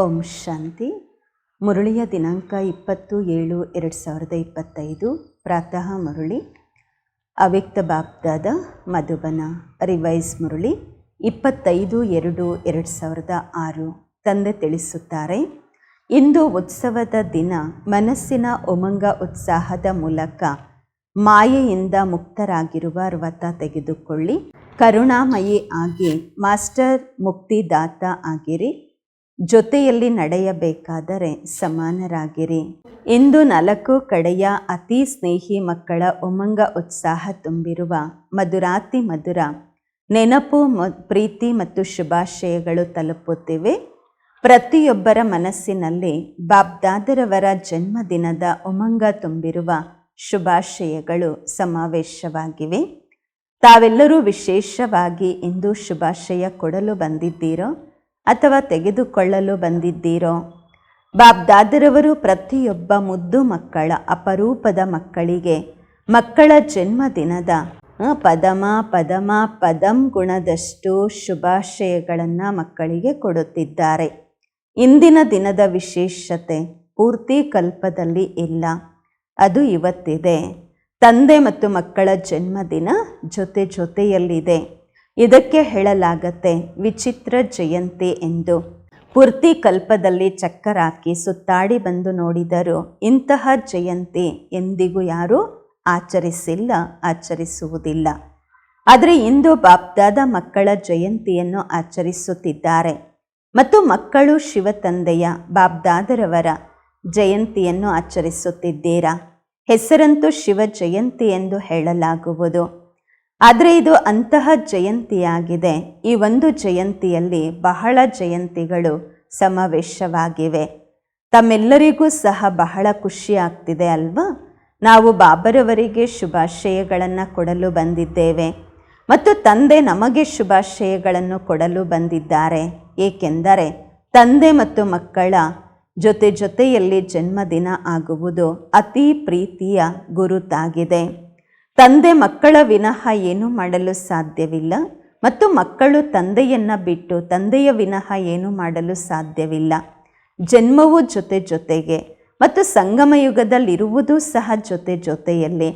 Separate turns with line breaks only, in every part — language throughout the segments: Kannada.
ಓಂ ಶಾಂತಿ. ಮುರಳಿಯ ದಿನಾಂಕ ಇಪ್ಪತ್ತು ಏಳು ಎರಡು ಸಾವಿರದ ಇಪ್ಪತ್ತೈದು. ಪ್ರಾತಃ ಮುರಳಿ. ಅವ್ಯಕ್ತ ಬಾಪ್ದಾದ ಮಧುಬನ. ರಿವೈಸ್ ಮುರಳಿ. ಇಪ್ಪತ್ತೈದು ಎರಡು ಎರಡು ಸಾವಿರದ ಆರು. ತಂದೆ ತಿಳಿಸುತ್ತಾರೆ, ಇಂದು ಉತ್ಸವದ ದಿನ ಮನಸ್ಸಿನ ಉಮಂಗ ಉತ್ಸಾಹದ ಮೂಲಕ ಮಾಯೆಯಿಂದ ಮುಕ್ತರಾಗಿರುವ ವ್ರತ ತೆಗೆದುಕೊಳ್ಳಿ. ಕರುಣಾಮಯಿ ಆಗಿ ಮಾಸ್ಟರ್ ಮುಕ್ತಿದಾತ ಆಗಿರಿ. ಜೊತೆಯಲ್ಲಿ ನಡೆಯಬೇಕಾದರೆ ಸಮಾನರಾಗಿರಿ. ಇಂದು ನಾಲ್ಕು ಕಡೆಯ ಅತಿ ಸ್ನೇಹಿ ಮಕ್ಕಳ ಉಮಂಗ ಉತ್ಸಾಹ ತುಂಬಿರುವ ಮಧುರಾತಿ ಮಧುರ, ನೆನಪು ಪ್ರೀತಿ ಮತ್ತು ಶುಭಾಶಯಗಳು ತಲುಪುತ್ತಿವೆ. ಪ್ರತಿಯೊಬ್ಬರ ಮನಸ್ಸಿನಲ್ಲಿ ಬಾಬ್ದಾದರವರ ಜನ್ಮದಿನದ ಉಮಂಗ ತುಂಬಿರುವ ಶುಭಾಶಯಗಳು ಸಮಾವೇಶವಾಗಿವೆ. ತಾವೆಲ್ಲರೂ ವಿಶೇಷವಾಗಿ ಇಂದು ಶುಭಾಶಯ ಕೊಡಲು ಬಂದಿದ್ದೀರೋ ಅಥವಾ ತೆಗೆದುಕೊಳ್ಳಲು ಬಂದಿದ್ದೀರೋ? ಬಾಬ್ದಾದರವರು ಪ್ರತಿಯೊಬ್ಬ ಮುದ್ದು ಮಕ್ಕಳ ಅಪರೂಪದ ಮಕ್ಕಳಿಗೆ ಮಕ್ಕಳ ಜನ್ಮದಿನದ ಪದಮ ಪದಮ, ಪದಂ ಗುಣದಷ್ಟು ಶುಭಾಶಯಗಳನ್ನು ಮಕ್ಕಳಿಗೆ ಕೊಡುತ್ತಿದ್ದಾರೆ. ಇಂದಿನ ದಿನದ ವಿಶೇಷತೆ ಪೂರ್ತಿ ಕಲ್ಪದಲ್ಲಿ ಇಲ್ಲ. ಅದು ಇವತ್ತಿದೆ. ತಂದೆ ಮತ್ತು ಮಕ್ಕಳ ಜನ್ಮದಿನ ಜೊತೆ ಜೊತೆಯಲ್ಲಿದೆ. ಇದಕ್ಕೆ ಹೇಳಲಾಗತ್ತೆ, ವಿಚಿತ್ರ ಜಯಂತಿ ಎಂದು. ಪೂರ್ತಿ ಕಲ್ಪದಲ್ಲಿ ಚಕ್ಕರ್ ಹಾಕಿ ಸುತ್ತಾಡಿ ಬಂದು ನೋಡಿದರು, ಇಂತಹ ಜಯಂತಿ ಎಂದಿಗೂ ಯಾರೂ ಆಚರಿಸಿಲ್ಲ, ಆಚರಿಸುವುದಿಲ್ಲ. ಆದರೆ ಇಂದು ಬಾಪ್ದಾದ ಮಕ್ಕಳ ಜಯಂತಿಯನ್ನು ಆಚರಿಸುತ್ತಿದ್ದಾರೆ. ಮತ್ತು ಮಕ್ಕಳು ಶಿವತಂದೆಯ ಬಾಬ್ದಾದರವರ ಜಯಂತಿಯನ್ನು ಆಚರಿಸುತ್ತಿದ್ದೀರಾ? ಹೆಸರಂತೂ ಶಿವ ಜಯಂತಿ ಎಂದು ಹೇಳಲಾಗುವುದು. ಆದರೆ ಇದು ಅಂತಹ ಜಯಂತಿಯಾಗಿದೆ. ಈ ಒಂದು ಜಯಂತಿಯಲ್ಲಿ ಬಹಳ ಜಯಂತಿಗಳು ಸಮಾವೇಶವಾಗಿವೆ. ತಮ್ಮೆಲ್ಲರಿಗೂ ಸಹ ಬಹಳ ಖುಷಿ ಆಗ್ತಿದೆ ಅಲ್ವಾ? ನಾವು ಬಾಬರವರಿಗೆ ಶುಭಾಶಯಗಳನ್ನು ಕೊಡಲು ಬಂದಿದ್ದೇವೆ. ಮತ್ತು ತಂದೆ ನಮಗೆ ಶುಭಾಶಯಗಳನ್ನು ಕೊಡಲು ಬಂದಿದ್ದಾರೆ. ಏಕೆಂದರೆ ತಂದೆ ಮತ್ತು ಮಕ್ಕಳ ಜೊತೆ ಜೊತೆಯಲ್ಲಿ ಜನ್ಮದಿನ ಆಗುವುದು ಅತಿ ಪ್ರೀತಿಯ ಗುರುತಾಗಿದೆ. ತಂದೆ ಮಕ್ಕಳ ವಿನಃ ಏನೂ ಮಾಡಲು ಸಾಧ್ಯವಿಲ್ಲ ಮತ್ತು ಮಕ್ಕಳು ತಂದೆಯನ್ನ ಬಿಟ್ಟು ತಂದೆಯ ವಿನಃ ಏನೂ ಮಾಡಲು ಸಾಧ್ಯವಿಲ್ಲ. ಜನ್ಮವು ಜೊತೆ ಜೊತೆಗೆ ಮತ್ತು ಸಂಗಮ ಯುಗದಲ್ಲಿರುವುದೂ ಸಹ ಜೊತೆ ಜೊತೆಯಲ್ಲಿ.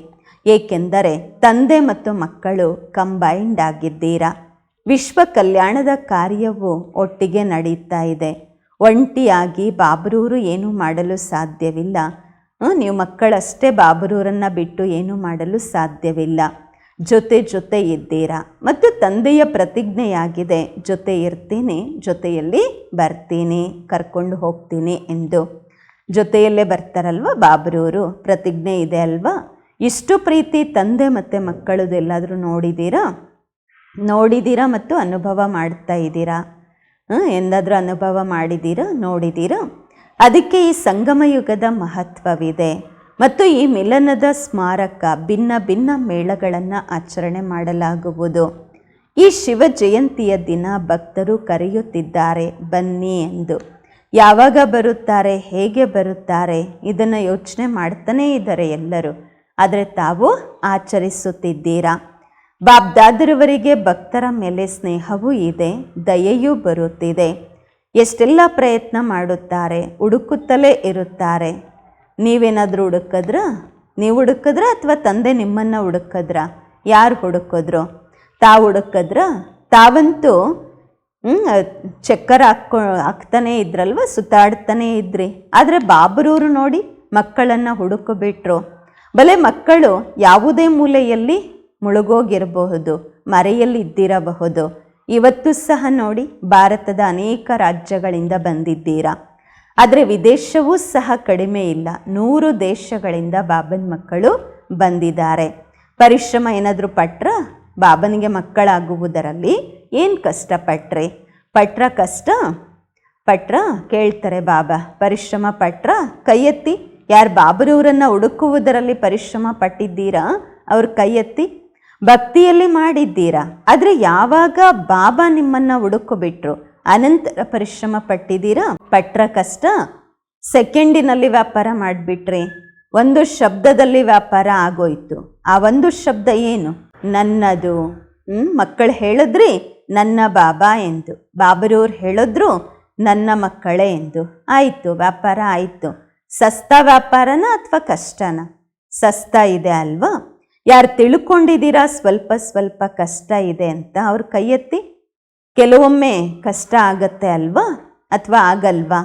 ಏಕೆಂದರೆ ತಂದೆ ಮತ್ತು ಮಕ್ಕಳು ಕಂಬೈಂಡ್ ಆಗಿದ್ದೀರಾ? ವಿಶ್ವ ಕಲ್ಯಾಣದ ಕಾರ್ಯವು ಒಟ್ಟಿಗೆ ನಡೀತಾ ಇದೆ. ಒಂಟಿಯಾಗಿ ಬಾಬರೂರು ಏನೂ ಮಾಡಲು ಸಾಧ್ಯವಿಲ್ಲ. ನೀವು ಮಕ್ಕಳಷ್ಟೇ ಬಾಬರೂರನ್ನು ಬಿಟ್ಟು ಏನೂ ಮಾಡಲು ಸಾಧ್ಯವಿಲ್ಲ. ಜೊತೆ ಜೊತೆ ಇದ್ದೀರಾ. ಮತ್ತು ತಂದೆಯ ಪ್ರತಿಜ್ಞೆಯಾಗಿದೆ. ಜೊತೆ ಇರ್ತೀನಿ, ಜೊತೆಯಲ್ಲಿ ಬರ್ತೀನಿ, ಕರ್ಕೊಂಡು ಹೋಗ್ತೀನಿ ಎಂದು. ಜೊತೆಯಲ್ಲೇ ಬರ್ತಾರಲ್ವ ಬಾಬರೂರು? ಪ್ರತಿಜ್ಞೆ ಇದೆ ಅಲ್ವಾ? ಇಷ್ಟು ಪ್ರೀತಿ ತಂದೆ ಮತ್ತು ಮಕ್ಕಳದೆಲ್ಲಾದರೂ ನೋಡಿದ್ದೀರಾ? ನೋಡಿದ್ದೀರಾ ಮತ್ತು ಅನುಭವ ಮಾಡ್ತಾ ಇದ್ದೀರಾ? ಎಂದಾದರೂ ಅನುಭವ ಮಾಡಿದ್ದೀರಾ? ನೋಡಿದ್ದೀರಾ? ಅದಕ್ಕೆ ಈ ಸಂಗಮ ಯುಗದ ಮಹತ್ವವಿದೆ. ಮತ್ತು ಈ ಮಿಲನದ ಸ್ಮಾರಕ ಭಿನ್ನ ಭಿನ್ನ ಮೇಳಗಳನ್ನು ಆಚರಣೆ ಮಾಡಲಾಗುವುದು. ಈ ಶಿವ ಜಯಂತಿಯ ದಿನ ಭಕ್ತರು ಕರೆಯುತ್ತಿದ್ದಾರೆ, ಬನ್ನಿ ಎಂದು. ಯಾವಾಗ ಬರುತ್ತಾರೆ, ಹೇಗೆ ಬರುತ್ತಾರೆ, ಇದನ್ನು ಯೋಚನೆ ಮಾಡ್ತಾನೇ ಇದ್ದಾರೆ ಎಲ್ಲರೂ. ಆದರೆ ತಾವು ಆಚರಿಸುತ್ತಿದ್ದೀರಾ? ಬಾಬ್ದಾದರವರಿಗೆ ಭಕ್ತರ ಮೇಲೆ ಸ್ನೇಹವೂ ಇದೆ, ದಯೆಯೂ ಬರುತ್ತಿದೆ. ಎಷ್ಟೆಲ್ಲ ಪ್ರಯತ್ನ ಮಾಡುತ್ತಾರೆ, ಹುಡುಕುತ್ತಲೇ ಇರುತ್ತಾರೆ. ನೀವೇನಾದರೂ ಹುಡುಕಿದ್ರ? ನೀವು ಹುಡುಕಿದ್ರ ಅಥವಾ ತಂದೆ ನಿಮ್ಮನ್ನು ಹುಡುಕಿದ್ರ? ಯಾರು ಹುಡುಕಿದ್ರು? ತಾವು ಹುಡುಕಿದ್ರ? ತಾವಂತೂ ಚಕ್ಕರ್ ಹಾಕ್ಕೊ, ಹಾಕ್ತಾನೇ ಇದ್ರಲ್ವ? ಸುತ್ತಾಡ್ತಾನೇ ಇದ್ರಿ. ಆದರೆ ಬಾಬರೂರು ನೋಡಿ ಮಕ್ಕಳನ್ನು ಹುಡುಕಿಬಿಟ್ರು. ಬಲೆ ಮಕ್ಕಳು ಯಾವುದೇ ಮೂಲೆಯಲ್ಲಿ ಮುಳುಗೋಗಿರಬಹುದು ಮರೆಯಲ್ಲಿ ಇದ್ದಿರಬಹುದು ಇವತ್ತು ಸಹ ನೋಡಿ ಭಾರತದ ಅನೇಕ ರಾಜ್ಯಗಳಿಂದ ಬಂದಿದ್ದೀರಾ? ಆದರೆ ವಿದೇಶವೂ ಸಹ ಕಡಿಮೆ ಇಲ್ಲ. ನೂರು ದೇಶಗಳಿಂದ ಬಾಬನ ಮಕ್ಕಳು ಬಂದಿದ್ದಾರೆ. ಪರಿಶ್ರಮ ಏನಾದರೂ ಪಟ್ರ ಬಾಬನಿಗೆ ಮಕ್ಕಳಾಗುವುದರಲ್ಲಿ ಏನು ಕಷ್ಟಪಟ್ರೆ ಪಟ್ರ? ಕಷ್ಟ? ಪಟ್ರ ಕೇಳ್ತಾರೆ ಬಾಬಾ. ಪರಿಶ್ರಮ ಪಟ್ರ ಕೈ ಎತ್ತಿ ಯಾರು ಬಾಬರವರನ್ನು ಹುಡುಕುವುದರಲ್ಲಿ ಪರಿಶ್ರಮ ಪಟ್ಟಿದ್ದೀರಾ? ಅವ್ರ ಕೈ ಎತ್ತಿ ಭಕ್ತಿಯಲ್ಲಿ ಮಾಡಿದ್ದೀರಾ? ಆದರೆ ಯಾವಾಗ ಬಾಬಾ ನಿಮ್ಮನ್ನು ಹುಡುಕೋಬಿಟ್ರು? ಅನಂತರ ಪರಿಶ್ರಮ ಪಟ್ಟಿದ್ದೀರಾ? ಪಟ್ರ ಕಷ್ಟ? ಸೆಕೆಂಡಿನಲ್ಲಿ ವ್ಯಾಪಾರ ಮಾಡಿಬಿಟ್ರಿ? ಒಂದು ಶಬ್ದದಲ್ಲಿ ವ್ಯಾಪಾರ ಆಗೋಯ್ತು. ಆ ಒಂದು ಶಬ್ದ ಏನು? ನನ್ನದು. ಮಕ್ಕಳು ಹೇಳಿದ್ರಿ ನನ್ನ ಬಾಬಾ ಎಂದು. ಬಾಬರವ್ರು ಹೇಳಿದ್ರು ನನ್ನ ಮಕ್ಕಳೇ ಎಂದು. ಆಯಿತು, ವ್ಯಾಪಾರ ಆಯಿತು. ಸಸ್ತ ವ್ಯಾಪಾರನ ಅಥವಾ ಕಷ್ಟನ? ಸಸ್ತಾ ಇದೆ ಅಲ್ವಾ? ಯಾರು ತಿಳ್ಕೊಂಡಿದ್ದೀರಾ? ಸ್ವಲ್ಪ ಸ್ವಲ್ಪ ಕಷ್ಟ ಇದೆ ಅಂತ ಅವ್ರ ಕೈ ಎತ್ತಿ ಕೆಲವೊಮ್ಮೆ ಕಷ್ಟ ಆಗತ್ತೆ ಅಲ್ವಾ? ಅಥವಾ ಆಗಲ್ವಾ?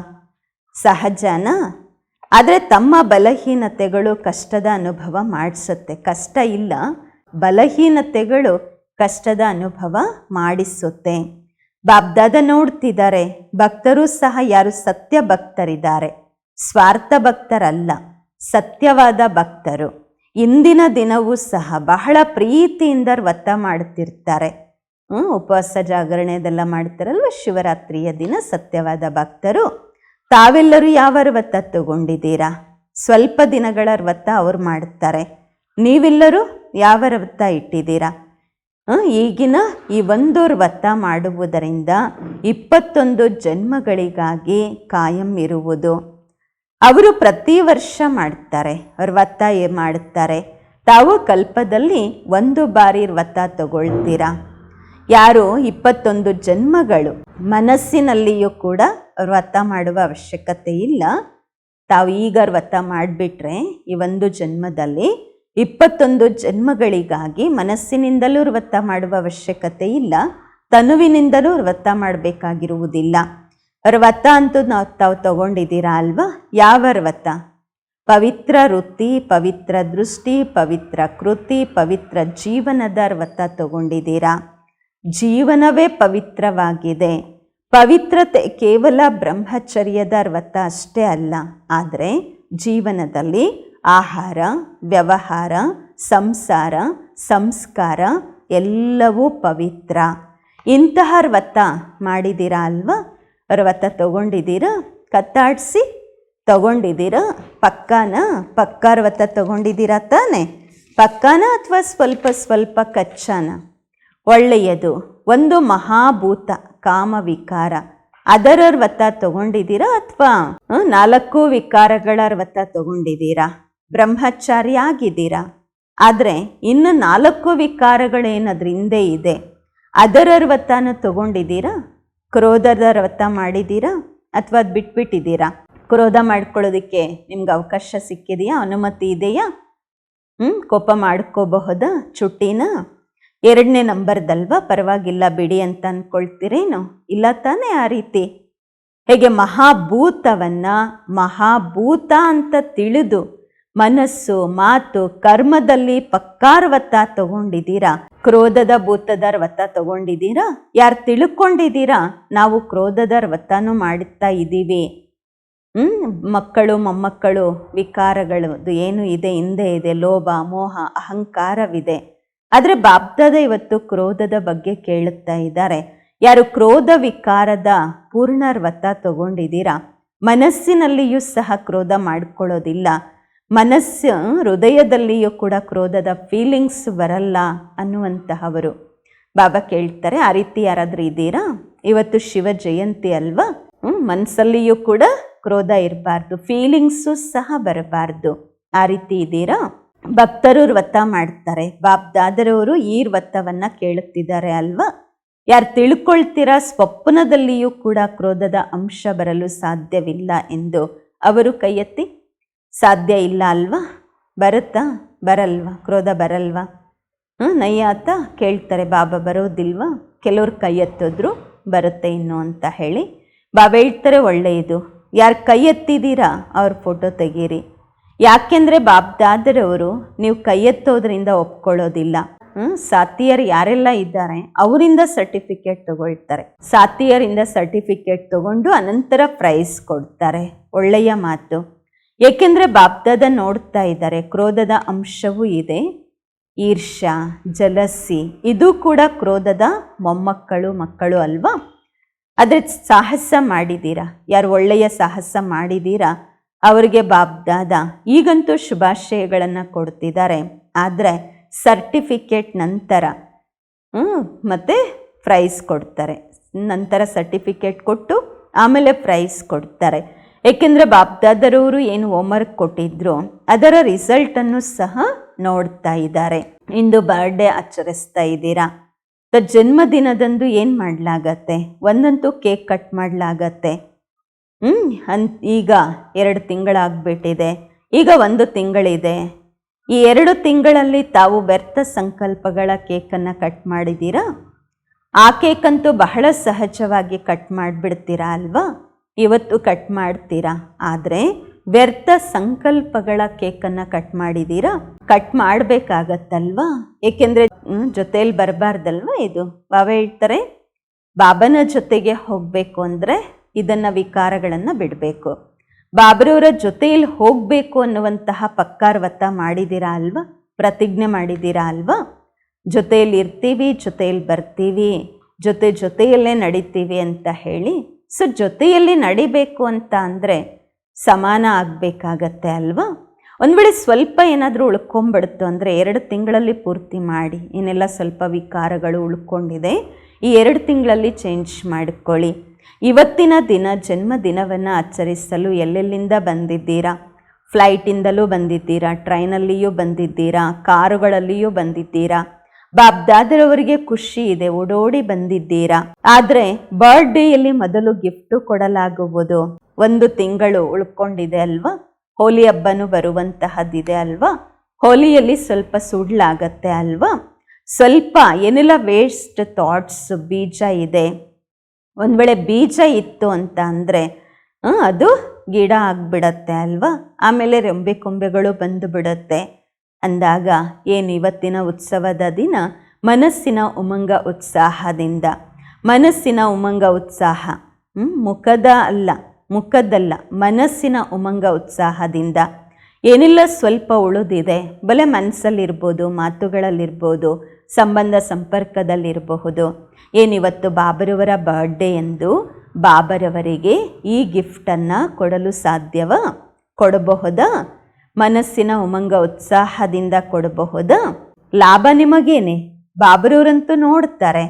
ಸಹಜನ? ಆದರೆ ತಮ್ಮ ಬಲಹೀನತೆಗಳು ಕಷ್ಟದ ಅನುಭವ ಮಾಡಿಸುತ್ತೆ. ಕಷ್ಟ ಇಲ್ಲ, ಬಲಹೀನತೆಗಳು ಕಷ್ಟದ ಅನುಭವ ಮಾಡಿಸುತ್ತೆ. ಬಾಬ್ದಾದ ನೋಡ್ತಿದ್ದಾರೆ ಭಕ್ತರು ಸಹ ಯಾರು ಸತ್ಯ ಭಕ್ತರಿದ್ದಾರೆ ಸ್ವಾರ್ಥ ಭಕ್ತರಲ್ಲ, ಸತ್ಯವಾದ ಭಕ್ತರು. ಇಂದಿನ ದಿನವೂ ಸಹ ಬಹಳ ಪ್ರೀತಿಯಿಂದ ವ್ರತ ಮಾಡ್ತಿರ್ತಾರೆ ಹ್ಞೂ, ಉಪವಾಸ ಜಾಗರಣೆದೆಲ್ಲ ಮಾಡ್ತಾರಲ್ವ? ಶಿವರಾತ್ರಿಯ ದಿನ ಸತ್ಯವಾದ ಭಕ್ತರು. ತಾವೆಲ್ಲರೂ ಯಾವ ವ್ರತ ತಗೊಂಡಿದ್ದೀರಾ? ಸ್ವಲ್ಪ ದಿನಗಳ ವ್ರತ ಅವ್ರು ಮಾಡ್ತಾರೆ. ನೀವೆಲ್ಲರೂ ಯಾವ ವ್ರತ ಇಟ್ಟಿದ್ದೀರಾ? ಈಗಿನ ಈ ಒಂದು ವ್ರತ ಮಾಡುವುದರಿಂದ ಇಪ್ಪತ್ತೊಂದು ಜನ್ಮಗಳಿಗಾಗಿ ಕಾಯಂ ಇರುವುದು. ಅವರು ಪ್ರತಿ ವರ್ಷ ಮಾಡ್ತಾರೆ, ಅವ್ರ ಏ- ಮಾಡುತ್ತಾರೆ ತಾವು ಕಲ್ಪದಲ್ಲಿ ಒಂದು ಬಾರಿ ವ್ರತ ತಗೊಳ್ತೀರಾ? ಯಾರು? ಇಪ್ಪತ್ತೊಂದು ಜನ್ಮಗಳು. ಮನಸ್ಸಿನಲ್ಲಿಯೂ ಕೂಡ ವ್ರತ ಮಾಡುವ ಅವಶ್ಯಕತೆ ಇಲ್ಲ. ತಾವು ಈಗ ವ್ರತ ಮಾಡಿಬಿಟ್ರೆ ಈ ಒಂದು ಜನ್ಮದಲ್ಲಿ ಇಪ್ಪತ್ತೊಂದು ಜನ್ಮಗಳಿಗಾಗಿ ಮನಸ್ಸಿನಿಂದಲೂ ವ್ರತ ಮಾಡುವ ಅವಶ್ಯಕತೆ ಇಲ್ಲ. ತನುವಿನಿಂದಲೂ ವ್ರತ ಮಾಡಬೇಕಾಗಿರುವುದಿಲ್ಲ. ವ್ರತ ಅಂತೂ ನಾವು ತಾವು ತಗೊಂಡಿದ್ದೀರಾ ಅಲ್ವಾ? ಯಾವ ವ್ರತ ಪವಿತ್ರ ವೃತ್ತಿ, ಪವಿತ್ರ ದೃಷ್ಟಿ, ಪವಿತ್ರ ಕೃತಿ, ಪವಿತ್ರ ಜೀವನದ ವತ್ತ ತಗೊಂಡಿದ್ದೀರಾ? ಜೀವನವೇ ಪವಿತ್ರವಾಗಿದೆ. ಪವಿತ್ರತೆ ಕೇವಲ ಬ್ರಹ್ಮಚರ್ಯದ ವತ್ತ ಅಷ್ಟೇ ಅಲ್ಲ. ಆದರೆ ಜೀವನದಲ್ಲಿ ಆಹಾರ, ವ್ಯವಹಾರ, ಸಂಸಾರ, ಸಂಸ್ಕಾರ ಎಲ್ಲವೂ ಪವಿತ್ರ. ಇಂತಹ ವ್ರತ ಮಾಡಿದ್ದೀರಾ ಅಲ್ವಾ? ವ್ರತ ತಗೊಂಡಿದ್ದೀರಾ? ಕತ್ತಾಡಿಸಿ ತಗೊಂಡಿದ್ದೀರಾ? ಪಕ್ಕಾನ? ಪಕ್ಕಾ ವ್ರತ ತಗೊಂಡಿದ್ದೀರಾ ತಾನೆ? ಪಕ್ಕಾನ ಅಥವಾ ಸ್ವಲ್ಪ ಸ್ವಲ್ಪ ಕಚ್ಚಾನ? ಒಳ್ಳೆಯದು. ಒಂದು ಮಹಾಭೂತ ಕಾಮ ವಿಕಾರ ಅದರ ವ್ರತ ತಗೊಂಡಿದ್ದೀರಾ ಅಥವಾ ನಾಲ್ಕು ವಿಕಾರಗಳ ವ್ರತ ತಗೊಂಡಿದ್ದೀರಾ? ಬ್ರಹ್ಮಚಾರಿ ಆಗಿದ್ದೀರಾ ಆದರೆ ಇನ್ನು ನಾಲ್ಕು ವಿಕಾರಗಳೇನದ್ರ ಹಿಂದೆ ಇದೆ? ಅದರ ವ್ರತನ ತಗೊಂಡಿದ್ದೀರಾ? ಕ್ರೋಧದ ವ್ರತ ಮಾಡಿದ್ದೀರಾ ಅಥವಾ ಅದು ಬಿಟ್ಬಿಟ್ಟಿದ್ದೀರಾ? ಕ್ರೋಧ ಮಾಡ್ಕೊಳ್ಳೋದಕ್ಕೆ ನಿಮ್ಗೆ ಅವಕಾಶ ಸಿಕ್ಕಿದೆಯಾ? ಅನುಮತಿ ಇದೆಯಾ? ಹ್ಞೂ ಕೋಪ ಮಾಡ್ಕೋಬಹುದಾ? ಚುಟ್ಟಿನ? ಎರಡನೇ ನಂಬರ್ದಲ್ವಾ? ಪರವಾಗಿಲ್ಲ, ಬಿಡಿ ಅಂತ ಅಂದ್ಕೊಳ್ತೀರೇನು ಇಲ್ಲ ತಾನೇ ಆ ರೀತಿ? ಹೇಗೆ ಮಹಾಭೂತವನ್ನು ಮಹಾಭೂತ ಅಂತ ತಿಳಿದು ಮನಸ್ಸು, ಮಾತು, ಕರ್ಮದಲ್ಲಿ ಪಕ್ಕಾರ್ವತ ತಗೊಂಡಿದ್ದೀರಾ? ಕ್ರೋಧದ ಭೂತದ ರವತ್ತ ತಗೊಂಡಿದ್ದೀರಾ? ಯಾರು ತಿಳ್ಕೊಂಡಿದ್ದೀರಾ? ನಾವು ಕ್ರೋಧದ ವ್ರತನೂ ಮಾಡುತ್ತಾ ಇದ್ದೀವಿ. ಮಕ್ಕಳು, ಮೊಮ್ಮಕ್ಕಳು, ವಿಕಾರಗಳು, ಅದು ಏನು ಇದೆ, ಹಿಂದೆ ಇದೆ, ಲೋಭ, ಮೋಹ, ಅಹಂಕಾರವಿದೆ. ಆದರೆ ಬಾಬ್ದಾದ ಇವತ್ತು ಕ್ರೋಧದ ಬಗ್ಗೆ ಕೇಳುತ್ತಾ ಇದ್ದಾರೆ. ಯಾರು ಕ್ರೋಧ, ವಿಕಾರದ ಪೂರ್ಣ ವ್ರತ ತಗೊಂಡಿದ್ದೀರಾ? ಮನಸ್ಸಿನಲ್ಲಿಯೂ ಸಹ ಕ್ರೋಧ ಮಾಡ್ಕೊಳ್ಳೋದಿಲ್ಲ. ಮನಸ್ಸು, ಹೃದಯದಲ್ಲಿಯೂ ಕೂಡ ಕ್ರೋಧದ ಫೀಲಿಂಗ್ಸ್ ಬರಲ್ಲ ಅನ್ನುವಂತಹವರು. ಬಾಬಾ ಕೇಳ್ತಾರೆ, ಆ ರೀತಿ ಯಾರಾದರೂ ಇದ್ದೀರಾ? ಇವತ್ತು ಶಿವ ಜಯಂತಿ ಅಲ್ವಾ? ಮನಸ್ಸಲ್ಲಿಯೂ ಕೂಡ ಕ್ರೋಧ ಇರಬಾರ್ದು ಫೀಲಿಂಗ್ಸು ಸಹ ಬರಬಾರ್ದು. ಆ ರೀತಿ ಇದ್ದೀರಾ? ಭಕ್ತರು ವ್ರತ ಮಾಡ್ತಾರೆ. ಬಾಬ್ ದಾದರವರು ಈ ವ್ರತವನ್ನು ಕೇಳುತ್ತಿದ್ದಾರೆ ಅಲ್ವಾ? ಯಾರು ತಿಳ್ಕೊಳ್ತೀರಾ? ಸ್ವಪ್ನದಲ್ಲಿಯೂ ಕೂಡ ಕ್ರೋಧದ ಅಂಶ ಬರಲು ಸಾಧ್ಯವಿಲ್ಲ ಎಂದು ಅವರು ಕೈ ಎತ್ತಿ ಸಾಧ್ಯ ಇಲ್ಲ ಅಲ್ವಾ? ಬರುತ್ತಾ? ಬರಲ್ವಾ? ಕ್ರೋಧ ಬರಲ್ವಾ? ಹ್ಞೂ ನಯ್ಯಾತ ಕೇಳ್ತಾರೆ, ಬಾಬಾ ಬರೋದಿಲ್ವಾ? ಕೆಲವ್ರು ಕೈ ಎತ್ತಿದ್ರು ಬರುತ್ತೆ ಇನ್ನು ಅಂತ ಹೇಳಿ ಬಾಬಾ ಹೇಳ್ತಾರೆ, ಒಳ್ಳೆಯದು. ಯಾರು ಕೈ ಎತ್ತಿದ್ದೀರಾ ಅವ್ರ ಫೋಟೋ ತೆಗೀರಿ. ಯಾಕೆಂದರೆ ಬಾಬ್ದಾದರವರು ನೀವು ಕೈ ಎತ್ತೋದ್ರಿಂದ ಒಪ್ಕೊಳ್ಳೋದಿಲ್ಲ. ಹ್ಞೂ ಸಾತಿಯರು ಯಾರೆಲ್ಲ ಇದ್ದಾರೆ, ಅವರಿಂದ ಸರ್ಟಿಫಿಕೇಟ್ ತಗೊಳ್ತಾರೆ. ಸಾತಿಯರಿಂದ ಸರ್ಟಿಫಿಕೇಟ್ ತಗೊಂಡು ಅನಂತರ ಪ್ರೈಸ್ ಕೊಡ್ತಾರೆ. ಒಳ್ಳೆಯ ಮಾತು. ಏಕೆಂದರೆ ಬಾಬ್ದಾದ ನೋಡ್ತಾ ಇದ್ದಾರೆ, ಕ್ರೋಧದ ಅಂಶವೂ ಇದೆ. ಈರ್ಷ್ಯ, ಜಲಸಿ, ಇದು ಕೂಡ ಕ್ರೋಧದ ಮೊಮ್ಮಕ್ಕಳು, ಮಕ್ಕಳು ಅಲ್ವಾ? ಆದರೆ ಸಾಹಸ ಮಾಡಿದ್ದೀರಾ ಯಾರು ಒಳ್ಳೆಯ ಸಾಹಸ ಮಾಡಿದ್ದೀರಾ ಅವರಿಗೆ ಬಾಬ್ದಾದ ಈಗಂತೂ ಶುಭಾಶಯಗಳನ್ನು ಕೊಡ್ತಿದ್ದಾರೆ. ಆದರೆ ಸರ್ಟಿಫಿಕೇಟ್ ನಂತರ ಮತ್ತು ಪ್ರೈಸ್ ಕೊಡ್ತಾರೆ. ನಂತರ ಸರ್ಟಿಫಿಕೇಟ್ ಕೊಟ್ಟು ಆಮೇಲೆ ಪ್ರೈಸ್ ಕೊಡ್ತಾರೆ. ಏಕೆಂದರೆ ಬಾಬ್ದಾದರವರು ಏನು ಹೋಮ್ವರ್ಕ್ ಕೊಟ್ಟಿದ್ರು, ಅದರ ರಿಸಲ್ಟನ್ನು ಸಹ ನೋಡ್ತಾ ಇದ್ದಾರೆ. ಇಂದು ಬರ್ಡೇ ಆಚರಿಸ್ತಾ ಇದ್ದೀರಾ? ತ ಜನ್ಮದಿನದಂದು ಏನು ಮಾಡಲಾಗತ್ತೆ? ಒಂದಂತೂ ಕೇಕ್ ಕಟ್ ಮಾಡಲಾಗತ್ತೆ. ಹ್ಞೂ ಅನ್ ಈಗ ಎರಡು ತಿಂಗಳಾಗ್ಬಿಟ್ಟಿದೆ. ಈಗ ಒಂದು ತಿಂಗಳಿದೆ. ಈ ಎರಡು ತಿಂಗಳಲ್ಲಿ ತಾವು ವ್ಯರ್ಥ ಸಂಕಲ್ಪಗಳ ಕೇಕನ್ನು ಕಟ್ ಮಾಡಿದ್ದೀರಾ? ಆ ಕೇಕಂತೂ ಬಹಳ ಸಹಜವಾಗಿ ಕಟ್ ಮಾಡಿಬಿಡ್ತೀರಾ ಅಲ್ವಾ? ಇವತ್ತು ಕಟ್ ಮಾಡ್ತೀರಾ? ಆದರೆ ವ್ಯರ್ಥ ಸಂಕಲ್ಪಗಳ ಕೇಕನ್ನು ಕಟ್ ಮಾಡಿದ್ದೀರಾ ಕಟ್ ಮಾಡಬೇಕಾಗತ್ತಲ್ವಾ? ಏಕೆಂದರೆ ಜೊತೆಯಲ್ಲಿ ಬರಬಾರ್ದಲ್ವಾ ಇದು? ಬಾಬಾ ಹೇಳ್ತಾರೆ, ಬಾಬನ ಜೊತೆಗೆ ಹೋಗಬೇಕು ಅಂದರೆ ಇದನ್ನು ವಿಕಾರಗಳನ್ನು ಬಿಡಬೇಕು. ಬಾಬರವರ ಜೊತೆಯಲ್ಲಿ ಹೋಗಬೇಕು ಅನ್ನುವಂತಹ ಪಕ್ಕಾರ್ವತ ಮಾಡಿದ್ದೀರಾ ಅಲ್ವಾ? ಪ್ರತಿಜ್ಞೆ ಮಾಡಿದ್ದೀರಾ ಅಲ್ವಾ? ಜೊತೆಯಲ್ಲಿ ಇರ್ತೀವಿ ಜೊತೆಯಲ್ಲಿ ಬರ್ತೀವಿ, ಜೊತೆ ಜೊತೆಯಲ್ಲೇ ನಡೀತೀವಿ ಅಂತ ಹೇಳಿ ಸೊ ಜೊತೆಯಲ್ಲಿ ನಡಿಬೇಕು ಅಂತ ಅಂದರೆ ಸಮಾನ ಆಗಬೇಕಾಗತ್ತೆ ಅಲ್ವಾ? ಒಂದು ವೇಳೆ ಸ್ವಲ್ಪ ಏನಾದರೂ ಉಳ್ಕೊಂಬಿಡ್ತು ಅಂದರೆ ಎರಡು ತಿಂಗಳಲ್ಲಿ ಪೂರ್ತಿ ಮಾಡಿ ಏನೆಲ್ಲ ಸ್ವಲ್ಪ ವಿಕಾರಗಳು ಉಳ್ಕೊಂಡಿದೆ, ಈ ಎರಡು ತಿಂಗಳಲ್ಲಿ ಚೇಂಜ್ ಮಾಡಿಕೊಳ್ಳಿ. ಇವತ್ತಿನ ದಿನ ಜನ್ಮದಿನವನ್ನು ಆಚರಿಸಲು ಎಲ್ಲೆಲ್ಲಿಂದ ಬಂದಿದ್ದೀರಾ? ಫ್ಲೈಟಿಂದಲೂ ಬಂದಿದ್ದೀರಾ? ಟ್ರೈನಲ್ಲಿಯೂ ಬಂದಿದ್ದೀರಾ? ಕಾರುಗಳಲ್ಲಿಯೂ ಬಂದಿದ್ದೀರಾ? ಬಾಬ್ದಾದರವರಿಗೆ ಖುಷಿ ಇದೆ, ಓಡೋಡಿ ಬಂದಿದ್ದೀರಾ? ಆದರೆ ಬರ್ಡೇಯಲ್ಲಿ ಮೊದಲು ಗಿಫ್ಟು ಕೊಡಲಾಗುವುದು. ಒಂದು ತಿಂಗಳು ಉಳ್ಕೊಂಡಿದೆ ಅಲ್ವಾ? ಹೋಲಿ ಹಬ್ಬನೂ ಬರುವಂತಹದ್ದಿದೆ ಅಲ್ವಾ? ಹೋಲಿಯಲ್ಲಿ ಸ್ವಲ್ಪ ಸುಡ್ಲಾಗತ್ತೆ ಅಲ್ವಾ? ಸ್ವಲ್ಪ ಏನೆಲ್ಲ ವೇಸ್ಟ್ ಥಾಟ್ಸ್ ಬೀಜ ಇದೆ? ಒಂದು ವೇಳೆ ಬೀಜ ಇತ್ತು ಅಂತ ಅಂದರೆ ಅದು ಗಿಡ ಆಗಿಬಿಡತ್ತೆ ಅಲ್ವಾ? ಆಮೇಲೆ ರೆಂಬೆ ಕೊಂಬೆಗಳು ಬಂದು ಬಿಡುತ್ತೆ. ಅಂದಾಗ ಏನು ಇವತ್ತಿನ ಉತ್ಸವದ ದಿನ? ಮನಸ್ಸಿನ ಉಮಂಗ ಉತ್ಸಾಹದಿಂದ. ಮನಸ್ಸಿನ ಉಮಂಗ ಉತ್ಸಾಹ? ಮುಖದ ಅಲ್ಲ, ಮುಖದ್ದಲ್ಲ, ಮನಸ್ಸಿನ ಉಮಂಗ ಉತ್ಸಾಹದಿಂದ. ಏನೆಲ್ಲ ಸ್ವಲ್ಪ ಉಳಿದಿದೆ? ಬಲೆ ಮನಸ್ಸಲ್ಲಿರ್ಬೋದು, ಮಾತುಗಳಲ್ಲಿರ್ಬೋದು, ಸಂಬಂಧ ಸಂಪರ್ಕದಲ್ಲಿರಬಹುದು. ಏನಿವತ್ತು ಬಾಬರವರ ಬರ್ಡೇ ಎಂದು ಬಾಬರವರಿಗೆ ಈ ಗಿಫ್ಟನ್ನು ಕೊಡಲು ಸಾಧ್ಯವ? ಕೊಡಬಹುದಾ? ಮನಸ್ಸಿನ ಉಮಂಗ ಉತ್ಸಾಹದಿಂದ ಕೊಡಬಹುದು. ಲಾಭ ನಿಮಗೇನೆ? ಬಾಬರವರಂತೂ ನೋಡ್ತಾರೆ.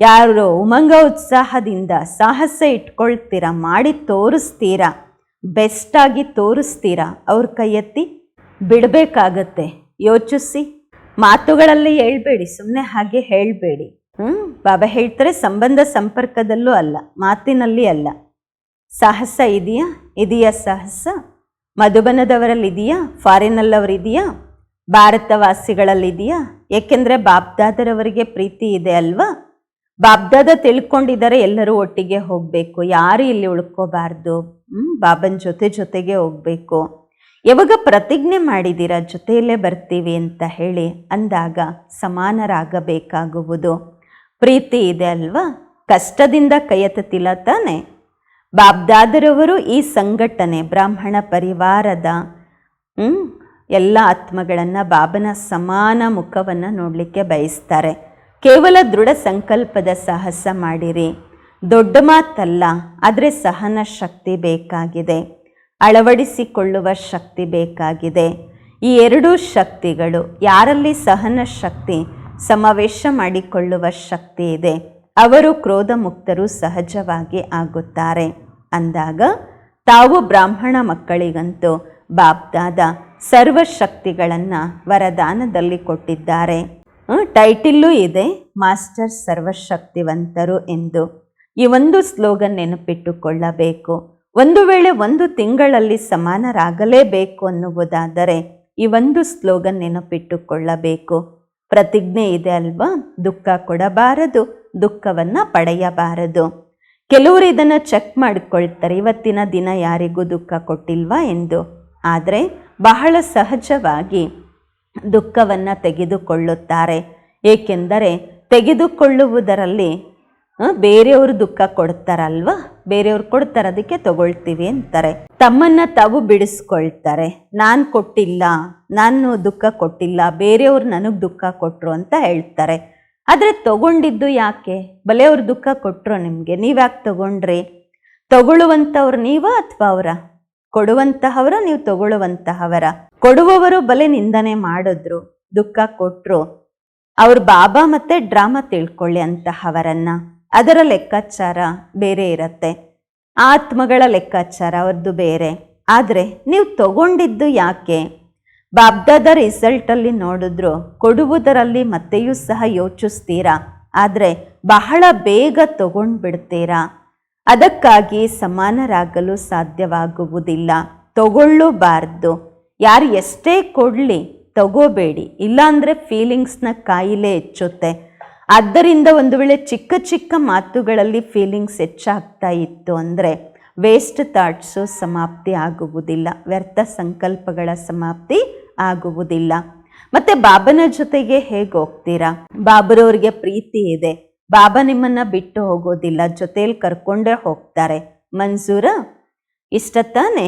ಯಾರು ಉಮಂಗ ಉತ್ಸಾಹದಿಂದ ಸಾಹಸ ಇಟ್ಕೊಳ್ತೀರಾ, ಮಾಡಿ ತೋರಿಸ್ತೀರಾ ಬೆಸ್ಟಾಗಿ ತೋರಿಸ್ತೀರಾ ಅವ್ರ ಕೈ ಎತ್ತಿ ಬಿಡಬೇಕಾಗತ್ತೆ. ಯೋಚಿಸಿ. ಮಾತುಗಳಲ್ಲಿ ಹೇಳ್ಬೇಡಿ ಸುಮ್ಮನೆ ಹಾಗೆ ಹೇಳಬೇಡಿ. ಹ್ಞೂ ಬಾಬಾ ಹೇಳ್ತಾರೆ, ಸಂಬಂಧ ಸಂಪರ್ಕದಲ್ಲೂ ಅಲ್ಲ, ಮಾತಿನಲ್ಲಿ ಅಲ್ಲ. ಸಾಹಸ ಇದೆಯಾ? ಇದೆಯಾ ಸಾಹಸ? ಮಧುಬನದವರಲ್ಲಿ ಇದೆಯಾ ಫಾರಿನಲ್ಲವರಿದೆಯಾ ಭಾರತವಾಸಿಗಳಲ್ಲಿದೆಯಾ ಏಕೆಂದರೆ ಬಾಬ್ದಾದರವರಿಗೆ ಪ್ರೀತಿ ಇದೆ ಅಲ್ವಾ? ಬಾಬ್ದಾದ ತಿಳ್ಕೊಂಡಿದ್ದಾರೆ ಎಲ್ಲರೂ ಒಟ್ಟಿಗೆ ಹೋಗಬೇಕು. ಯಾರು ಇಲ್ಲಿ ಉಳ್ಕೋಬಾರ್ದು. ಬಾಬನ್ ಜೊತೆ ಜೊತೆಗೆ ಹೋಗಬೇಕು. ಯಾವಾಗ ಪ್ರತಿಜ್ಞೆ ಮಾಡಿದ್ದೀರಾ? ಜೊತೆಯಲ್ಲೇ ಬರ್ತೀವಿ ಅಂತ ಹೇಳಿ ಅಂದಾಗ ಸಮಾನರಾಗಬೇಕಾಗುವುದು. ಪ್ರೀತಿ ಇದೆ ಅಲ್ವಾ? ಕಷ್ಟದಿಂದ ಕೈ ಎತ್ತುತ್ತಿಲ್ಲ ತಾನೆ? ಬಾಬ್ದಾದರವರು ಈ ಸಂಘಟನೆ, ಬ್ರಾಹ್ಮಣ ಪರಿವಾರದ ಎಲ್ಲ ಆತ್ಮಗಳನ್ನು, ಬಾಬನ ಸಮಾನ ಮುಖವನ್ನು ನೋಡಲಿಕ್ಕೆ ಬಯಸ್ತಾರೆ. ಕೇವಲ ದೃಢ ಸಂಕಲ್ಪದ ಸಾಹಸ ಮಾಡಿರಿ. ದೊಡ್ಡ ಮಾತಲ್ಲ, ಆದರೆ ಸಹನ ಶಕ್ತಿ ಬೇಕಾಗಿದೆ. ಅಳವಡಿಸಿಕೊಳ್ಳುವ ಶಕ್ತಿ ಬೇಕಾಗಿದೆ. ಈ ಎರಡೂ ಶಕ್ತಿಗಳು, ಯಾರಲ್ಲಿ ಸಹನ ಶಕ್ತಿ, ಸಮಾವೇಶ ಮಾಡಿಕೊಳ್ಳುವ ಶಕ್ತಿ ಇದೆ. ಅವರು ಕ್ರೋಧ ಮುಕ್ತರು ಸಹಜವಾಗಿ ಆಗುತ್ತಾರೆ. ಅಂದಾಗ, ತಾವು ಬ್ರಾಹ್ಮಣ ಮಕ್ಕಳಿಗಂತೂ ಬಾಬ್ದಾದ ಸರ್ವಶಕ್ತಿಗಳನ್ನು ವರದಾನದಲ್ಲಿ ಕೊಟ್ಟಿದ್ದಾರೆ. ಟೈಟಿಲ್ಲೂ ಇದೆ, ಮಾಸ್ಟರ್ ಸರ್ವಶಕ್ತಿವಂತರು ಎಂದು. ಈ ಒಂದು ಸ್ಲೋಗನ್ ನೆನಪಿಟ್ಟುಕೊಳ್ಳಬೇಕು. ಒಂದು ವೇಳೆ ಒಂದು ತಿಂಗಳಲ್ಲಿ ಸಮಾನರಾಗಲೇಬೇಕು ಅನ್ನುವುದಾದರೆ ಈ ಒಂದು ಸ್ಲೋಗನ್ ನೆನಪಿಟ್ಟುಕೊಳ್ಳಬೇಕು. ಪ್ರತಿಜ್ಞೆ ಇದೆ ಅಲ್ವಾ? ದುಃಖ ಕೊಡಬಾರದು, ದುಃಖವನ್ನು ಪಡೆಯಬಾರದು. ಕೆಲವರು ಇದನ್ನು ಚೆಕ್ ಮಾಡಿಕೊಳ್ತಾರೆ, ಇವತ್ತಿನ ದಿನ ಯಾರಿಗೂ ದುಃಖ ಕೊಟ್ಟಿಲ್ವಾ ಎಂದು. ಆದರೆ ಬಹಳ ಸಹಜವಾಗಿ ದುಃಖವನ್ನು ತೆಗೆದುಕೊಳ್ಳುತ್ತಾರೆ. ಏಕೆಂದರೆ ತೆಗೆದುಕೊಳ್ಳುವುದರಲ್ಲಿ ಬೇರೆಯವರು ದುಃಖ ಕೊಡ್ತಾರಲ್ವಾ? ಬೇರೆಯವ್ರು ಕೊಡ್ತಾರೆ, ಅದಕ್ಕೆ ತಗೊಳ್ತೀವಿ ಅಂತಾರೆ. ತಮ್ಮನ್ನ ತಾವು ಬಿಡಿಸ್ಕೊಳ್ತಾರೆ. ನಾನು ಕೊಟ್ಟಿಲ್ಲ, ನಾನು ದುಃಖ ಕೊಟ್ಟಿಲ್ಲ, ಬೇರೆಯವ್ರು ನನಗೆ ದುಃಖ ಕೊಟ್ಟರು ಅಂತ ಹೇಳ್ತಾರೆ. ಆದರೆ ತಗೊಂಡಿದ್ದು ಯಾಕೆ? ಬಲೆಯವ್ರು ದುಃಖ ಕೊಟ್ಟರು ನಿಮಗೆ? ನೀವ್ಯಾಕೆ ತಗೊಂಡ್ರಿ? ತಗೊಳ್ಳುವಂಥವ್ರು ನೀವ ಅಥವಾ ಅವರ? ಕೊಡುವಂತಹವರ, ನೀವು ತಗೊಳ್ಳುವಂತಹವರ? ಕೊಡುವವರು ಬಲೆ ನಿಂದನೆ ಮಾಡಿದ್ರು, ದುಃಖ ಕೊಟ್ಟರು ಅವ್ರ ಬಾಬಾ ಮತ್ತೆ ಡ್ರಾಮಾ ತಿಳ್ಕೊಳ್ಳಿ ಅಂತಹವರನ್ನ. ಅದರ ಲೆಕ್ಕಾಚಾರ ಬೇರೆ ಇರತ್ತೆ. ಆತ್ಮಗಳ ಲೆಕ್ಕಾಚಾರ ಅವ್ರದ್ದು ಬೇರೆ. ಆದರೆ ನೀವು ತಗೊಂಡಿದ್ದು ಯಾಕೆ? ಬಾಬ್ದಾದ ರಿಸಲ್ಟಲ್ಲಿ ನೋಡಿದ್ರು ಕೊಡುವುದರಲ್ಲಿ ಮತ್ತೆಯೂ ಸಹ ಯೋಚಿಸ್ತೀರಾ? ಆದರೆ ಬಹಳ ಬೇಗ ತಗೊಂಡ್ಬಿಡ್ತೀರಾ? ಅದಕ್ಕಾಗಿ ಸಮಾನರಾಗಲು ಸಾಧ್ಯವಾಗುವುದಿಲ್ಲ. ತಗೊಳ್ಳಬಾರ್ದು. ಯಾರು ಎಷ್ಟೇ ಕೊಡಲಿ, ತಗೋಬೇಡಿ. ಇಲ್ಲಾಂದರೆ ಫೀಲಿಂಗ್ಸ್ನ ಕಾಯಿಲೆ ಹೆಚ್ಚುತ್ತೆ. ಆದ್ದರಿಂದ ಒಂದು ವೇಳೆ ಚಿಕ್ಕ ಚಿಕ್ಕ ಮಾತುಗಳಲ್ಲಿ ಫೀಲಿಂಗ್ಸ್ ಹೆಚ್ಚಾಗ್ತಾ ಇತ್ತು ಅಂದರೆ ವೇಸ್ಟ್ ಥಾಟ್ಸು ಸಮಾಪ್ತಿ ಆಗುವುದಿಲ್ಲ, ವ್ಯರ್ಥ ಸಂಕಲ್ಪಗಳ ಸಮಾಪ್ತಿ ಆಗುವುದಿಲ್ಲ. ಮತ್ತೆ ಬಾಬನ ಜೊತೆಗೆ ಹೇಗೆ ಹೋಗ್ತೀರಾ? ಬಾಬರವ್ರಿಗೆ ಪ್ರೀತಿ ಇದೆ. ಬಾಬಾ ನಿಮ್ಮನ್ನ ಬಿಟ್ಟು ಹೋಗೋದಿಲ್ಲ ಜೊತೆಯಲ್ಲಿ ಕರ್ಕೊಂಡೇ ಹೋಗ್ತಾರೆ. ಮಂಜೂರ ಇಷ್ಟ ತಾನೆ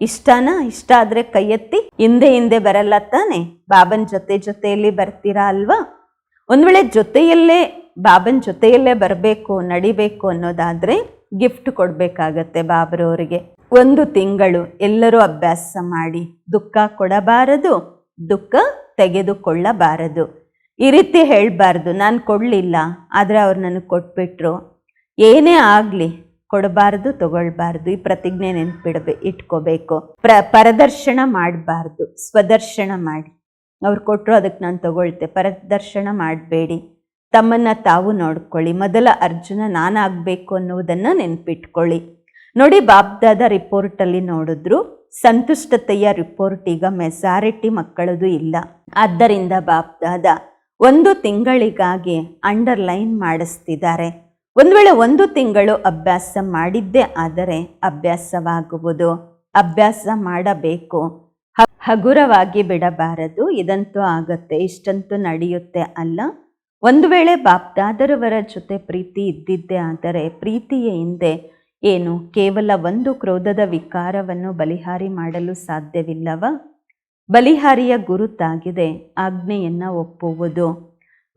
ಇಷ್ಟನಾ? ಇಷ್ಟ ಆದರೆ ಕೈ ಎತ್ತಿ ಹಿಂದೆ ಹಿಂದೆ ಬರಲ್ಲ ತಾನೆ? ಬಾಬನ್ ಜೊತೆ ಜೊತೆಯಲ್ಲಿ ಬರ್ತೀರಾ ಅಲ್ವಾ? ಒಂದ್ ವೇಳೆ ಜೊತೆಯಲ್ಲೇ ಬಾಬನ್ ಜೊತೆಯಲ್ಲೇ ಬರಬೇಕು, ನಡಿಬೇಕು ಅನ್ನೋದಾದರೆ ಗಿಫ್ಟ್ ಕೊಡಬೇಕಾಗತ್ತೆ ಬಾಬರವರಿಗೆ. ಒಂದು ತಿಂಗಳು ಎಲ್ಲರೂ ಅಭ್ಯಾಸ ಮಾಡಿ ದುಃಖ ಕೊಡಬಾರದು, ದುಃಖ ತೆಗೆದುಕೊಳ್ಳಬಾರದು. ಈ ರೀತಿ ಹೇಳಬಾರ್ದು, ನಾನು ಕೊಡಲಿಲ್ಲ, ಆದರೆ ಅವ್ರು ನನಗೆ ಕೊಟ್ಬಿಟ್ರು. ಏನೇ ಆಗಲಿ ಕೊಡಬಾರ್ದು, ತಗೊಳ್ಬಾರ್ದು, ಈ ಪ್ರತಿಜ್ಞೆ ನೆನ್ಪಿಡ್ಬೇ, ಇಟ್ಕೋಬೇಕು. ಪ್ರ, ಪರದರ್ಶನ ಮಾಡಬಾರ್ದು, ಸ್ವದರ್ಶನ ಮಾಡಿ. ಅವ್ರು ಕೊಟ್ಟರು ಅದಕ್ಕೆ ನಾನು ತಗೊಳ್ತೆ. ಪರದರ್ಶನ ಮಾಡಬೇಡಿ. ತಮ್ಮನ್ನು ತಾವು ನೋಡ್ಕೊಳ್ಳಿ. ಮೊದಲ ಅರ್ಜುನ ನಾನಾಗಬೇಕು ಅನ್ನುವುದನ್ನು ನೆನಪಿಟ್ಕೊಳ್ಳಿ. ನೋಡಿ ಬಾಬ್ದಾದ ರಿಪೋರ್ಟಲ್ಲಿ ನೋಡಿದ್ರು, ಸಂತುಷ್ಟತೆಯ ರಿಪೋರ್ಟ್ ಈಗ ಮೆಜಾರಿಟಿ ಮಕ್ಕಳದು ಇಲ್ಲ. ಆದ್ದರಿಂದ ಬಾಬ್ದಾದ ಒಂದು ತಿಂಗಳಿಗಾಗಿ ಅಂಡರ್ಲೈನ್ ಮಾಡಿಸ್ತಿದ್ದಾರೆ. ಒಂದು ವೇಳೆ ಒಂದು ತಿಂಗಳು ಅಭ್ಯಾಸ ಮಾಡಿದ್ದೇ ಆದರೆ ಅಭ್ಯಾಸವಾಗುವುದು. ಅಭ್ಯಾಸ ಮಾಡಬೇಕು. ಹಗುರವಾಗಿ ಬಿಡಬಾರದು. ಇದಂತೂ ಆಗತ್ತೆ. ಇಷ್ಟಂತೂ ನಡೆಯುತ್ತೆ ಅಲ್ಲ. ಒಂದು ವೇಳೆ ಬಾಪ್ದಾದರವರ ಜೊತೆ ಪ್ರೀತಿ ಇದ್ದಿದ್ದೆ ಆದರೆ ಪ್ರೀತಿಯ ಹಿಂದೆ ಏನು? ಕೇವಲ ಒಂದು ಕ್ರೋಧದ ವಿಕಾರವನ್ನು ಬಲಿಹಾರಿ ಮಾಡಲು ಸಾಧ್ಯವಿಲ್ಲವ? ಬಲಿಹಾರಿಯ ಗುರುತಾಗಿದೆ. ಆಜ್ಞೆಯನ್ನು ಒಪ್ಪುವುದು.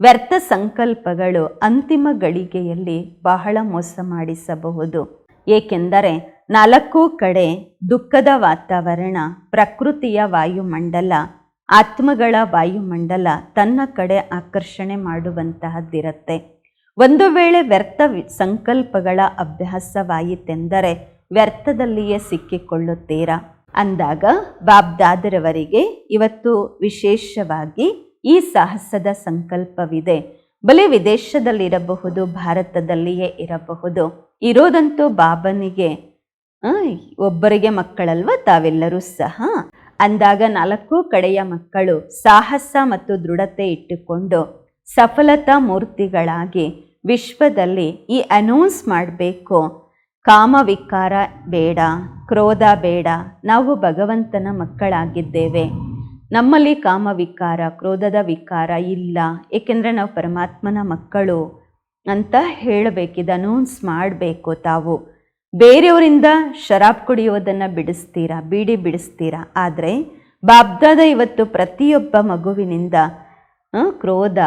ವ್ಯರ್ಥ ಸಂಕಲ್ಪಗಳು ಅಂತಿಮ ಗಳಿಗೆಯಲ್ಲಿ ಬಹಳ ಮೋಸ ಮಾಡಿಸಬಹುದು. ಏಕೆಂದರೆ ನಾಲ್ಕು ಕಡೆ ದುಃಖದ ವಾತಾವರಣ, ಪ್ರಕೃತಿಯ ವಾಯುಮಂಡಲ, ಆತ್ಮಗಳ ವಾಯುಮಂಡಲ ತನ್ನ ಕಡೆ ಆಕರ್ಷಣೆ ಮಾಡುವಂತಹದ್ದಿರುತ್ತೆ. ಒಂದು ವೇಳೆ ವ್ಯರ್ಥ ಸಂಕಲ್ಪಗಳ ಅಭ್ಯಾಸವಾಯಿತೆಂದರೆ ವ್ಯರ್ಥದಲ್ಲಿಯೇ ಸಿಕ್ಕಿಕೊಳ್ಳುತ್ತೀರಾ? ಅಂದಾಗ ಬಾಬ್ದಾದರವರಿಗೆ ಇವತ್ತು ವಿಶೇಷವಾಗಿ ಈ ಸಾಹಸದ ಸಂಕಲ್ಪವಿದೆ. ಬಲಿ ವಿದೇಶದಲ್ಲಿರಬಹುದು, ಭಾರತದಲ್ಲಿಯೇ ಇರಬಹುದು. ಇರೋದಂತೂ ಬಾಬನಿಗೆ ಒಬ್ಬರಿಗೆ ಮಕ್ಕಳಲ್ವ? ತಾವೆಲ್ಲರೂ ಸಹ. ಅಂದಾಗ ನಾಲ್ಕು ಕಡೆಯ ಮಕ್ಕಳು ಸಾಹಸ ಮತ್ತು ದೃಢತೆ ಇಟ್ಟುಕೊಂಡು ಸಫಲತಾ ಮೂರ್ತಿಗಳಾಗಿ ವಿಶ್ವದಲ್ಲಿ ಈ ಅನೌನ್ಸ್ ಮಾಡಬೇಕು. ಕಾಮವಿಕಾರ ಬೇಡ, ಕ್ರೋಧ ಬೇಡ, ನಾವು ಭಗವಂತನ ಮಕ್ಕಳಾಗಿದ್ದೇವೆ. ನಮ್ಮಲ್ಲಿ ಕಾಮವಿಕಾರ ಕ್ರೋಧದ ವಿಕಾರ ಇಲ್ಲ. ಏಕೆಂದರೆ ನಾವು ಪರಮಾತ್ಮನ ಮಕ್ಕಳು ಅಂತ ಹೇಳಬೇಕಿದೆ ಅನೌನ್ಸ್ ಮಾಡಬೇಕು ತಾವು. ಬೇರೆಯವರಿಂದ ಶರಾಬ್ ಕುಡಿಯೋದನ್ನು ಬಿಡಿಸ್ತೀರಾ? ಬೀಡಿ ಬಿಡಿಸ್ತೀರಾ? ಆದರೆ ಬಾಬ್ದಾದ ಇವತ್ತು ಪ್ರತಿಯೊಬ್ಬ ಮಗುವಿನಿಂದ ಕ್ರೋಧ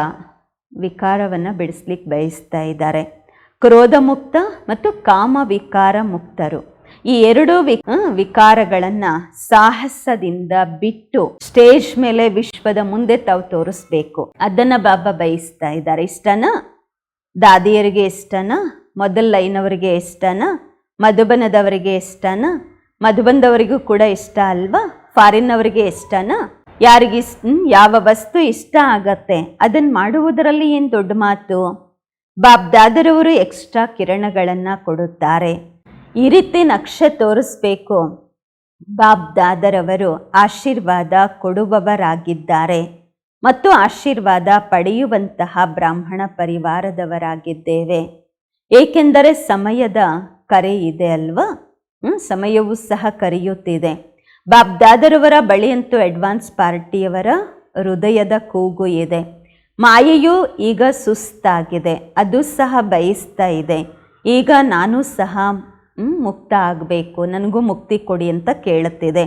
ವಿಕಾರವನ್ನು ಬಿಡಿಸ್ಲಿಕ್ಕೆ ಬಯಸ್ತಾ ಇದ್ದಾರೆ. ಕ್ರೋಧ ಮುಕ್ತ ಮತ್ತು ಕಾಮ ವಿಕಾರ ಮುಕ್ತರು. ಈ ಎರಡು ವಿ ವಿಕಾರಗಳನ್ನು ಸಾಹಸದಿಂದ ಬಿಟ್ಟು ಸ್ಟೇಜ್ ಮೇಲೆ ವಿಶ್ವದ ಮುಂದೆ ತಾವು ತೋರಿಸ್ಬೇಕು. ಅದನ್ನ ಬಾಬಾ ಬಯಸ್ತಾ ಇದ್ದಾರೆ. ಇಷ್ಟನಾ? ದಾದಿಯರಿಗೆ ಇಷ್ಟನಾ? ಮೊದಲ ಲೈನವರಿಗೆ ಇಷ್ಟನಾ ಮಧುಬನದವರಿಗೆ ಇಷ್ಟನಾ ಮಧುಬನದವರಿಗೂ ಕೂಡ ಇಷ್ಟ ಅಲ್ವಾ? ಫಾರಿನ್ ಅವರಿಗೆ ಇಷ್ಟನಾ ಯಾರಿಗೆ ಯಾವ ವಸ್ತು ಇಷ್ಟ ಆಗತ್ತೆ? ಅದನ್ನ ಮಾಡುವುದರಲ್ಲಿ ಏನು ದೊಡ್ಡ ಮಾತು? ಬಾಬ್ದಾದರವರು ಎಕ್ಸ್ಟ್ರಾ ಕಿರಣಗಳನ್ನು ಕೊಡುತ್ತಾರೆ. ಈ ರೀತಿ ನಕ್ಷೆ ತೋರಿಸ್ಬೇಕು. ಬಾಬ್ದಾದರವರು ಆಶೀರ್ವಾದ ಕೊಡುವವರಾಗಿದ್ದಾರೆ. ಮತ್ತು ಆಶೀರ್ವಾದ ಪಡೆಯುವಂತಹ ಬ್ರಾಹ್ಮಣ ಪರಿವಾರದವರಾಗಿದ್ದೇವೆ. ಏಕೆಂದರೆ ಸಮಯದ ಕರೆ ಇದೆ ಅಲ್ವಾ? ಸಮಯವೂ ಸಹ ಕರೆಯುತ್ತಿದೆ. ಬಾಬ್ದಾದರವರ ಬಳಿಯಂತೂ ಅಡ್ವಾನ್ಸ್ ಪಾರ್ಟಿಯವರ ಹೃದಯದ ಕೂಗು ಇದೆ. ಮಾಯೆಯು ಈಗ ಸುಸ್ತಾಗಿದೆ. ಅದು ಸಹ ಬಯಸ್ತಾ ಇದೆ. ಈಗ ನಾನು ಸಹ ಮುಕ್ತ ಆಗಬೇಕು. ನನಗೂ ಮುಕ್ತಿ ಕೊಡಿ ಅಂತ ಕೇಳುತ್ತಿದೆ.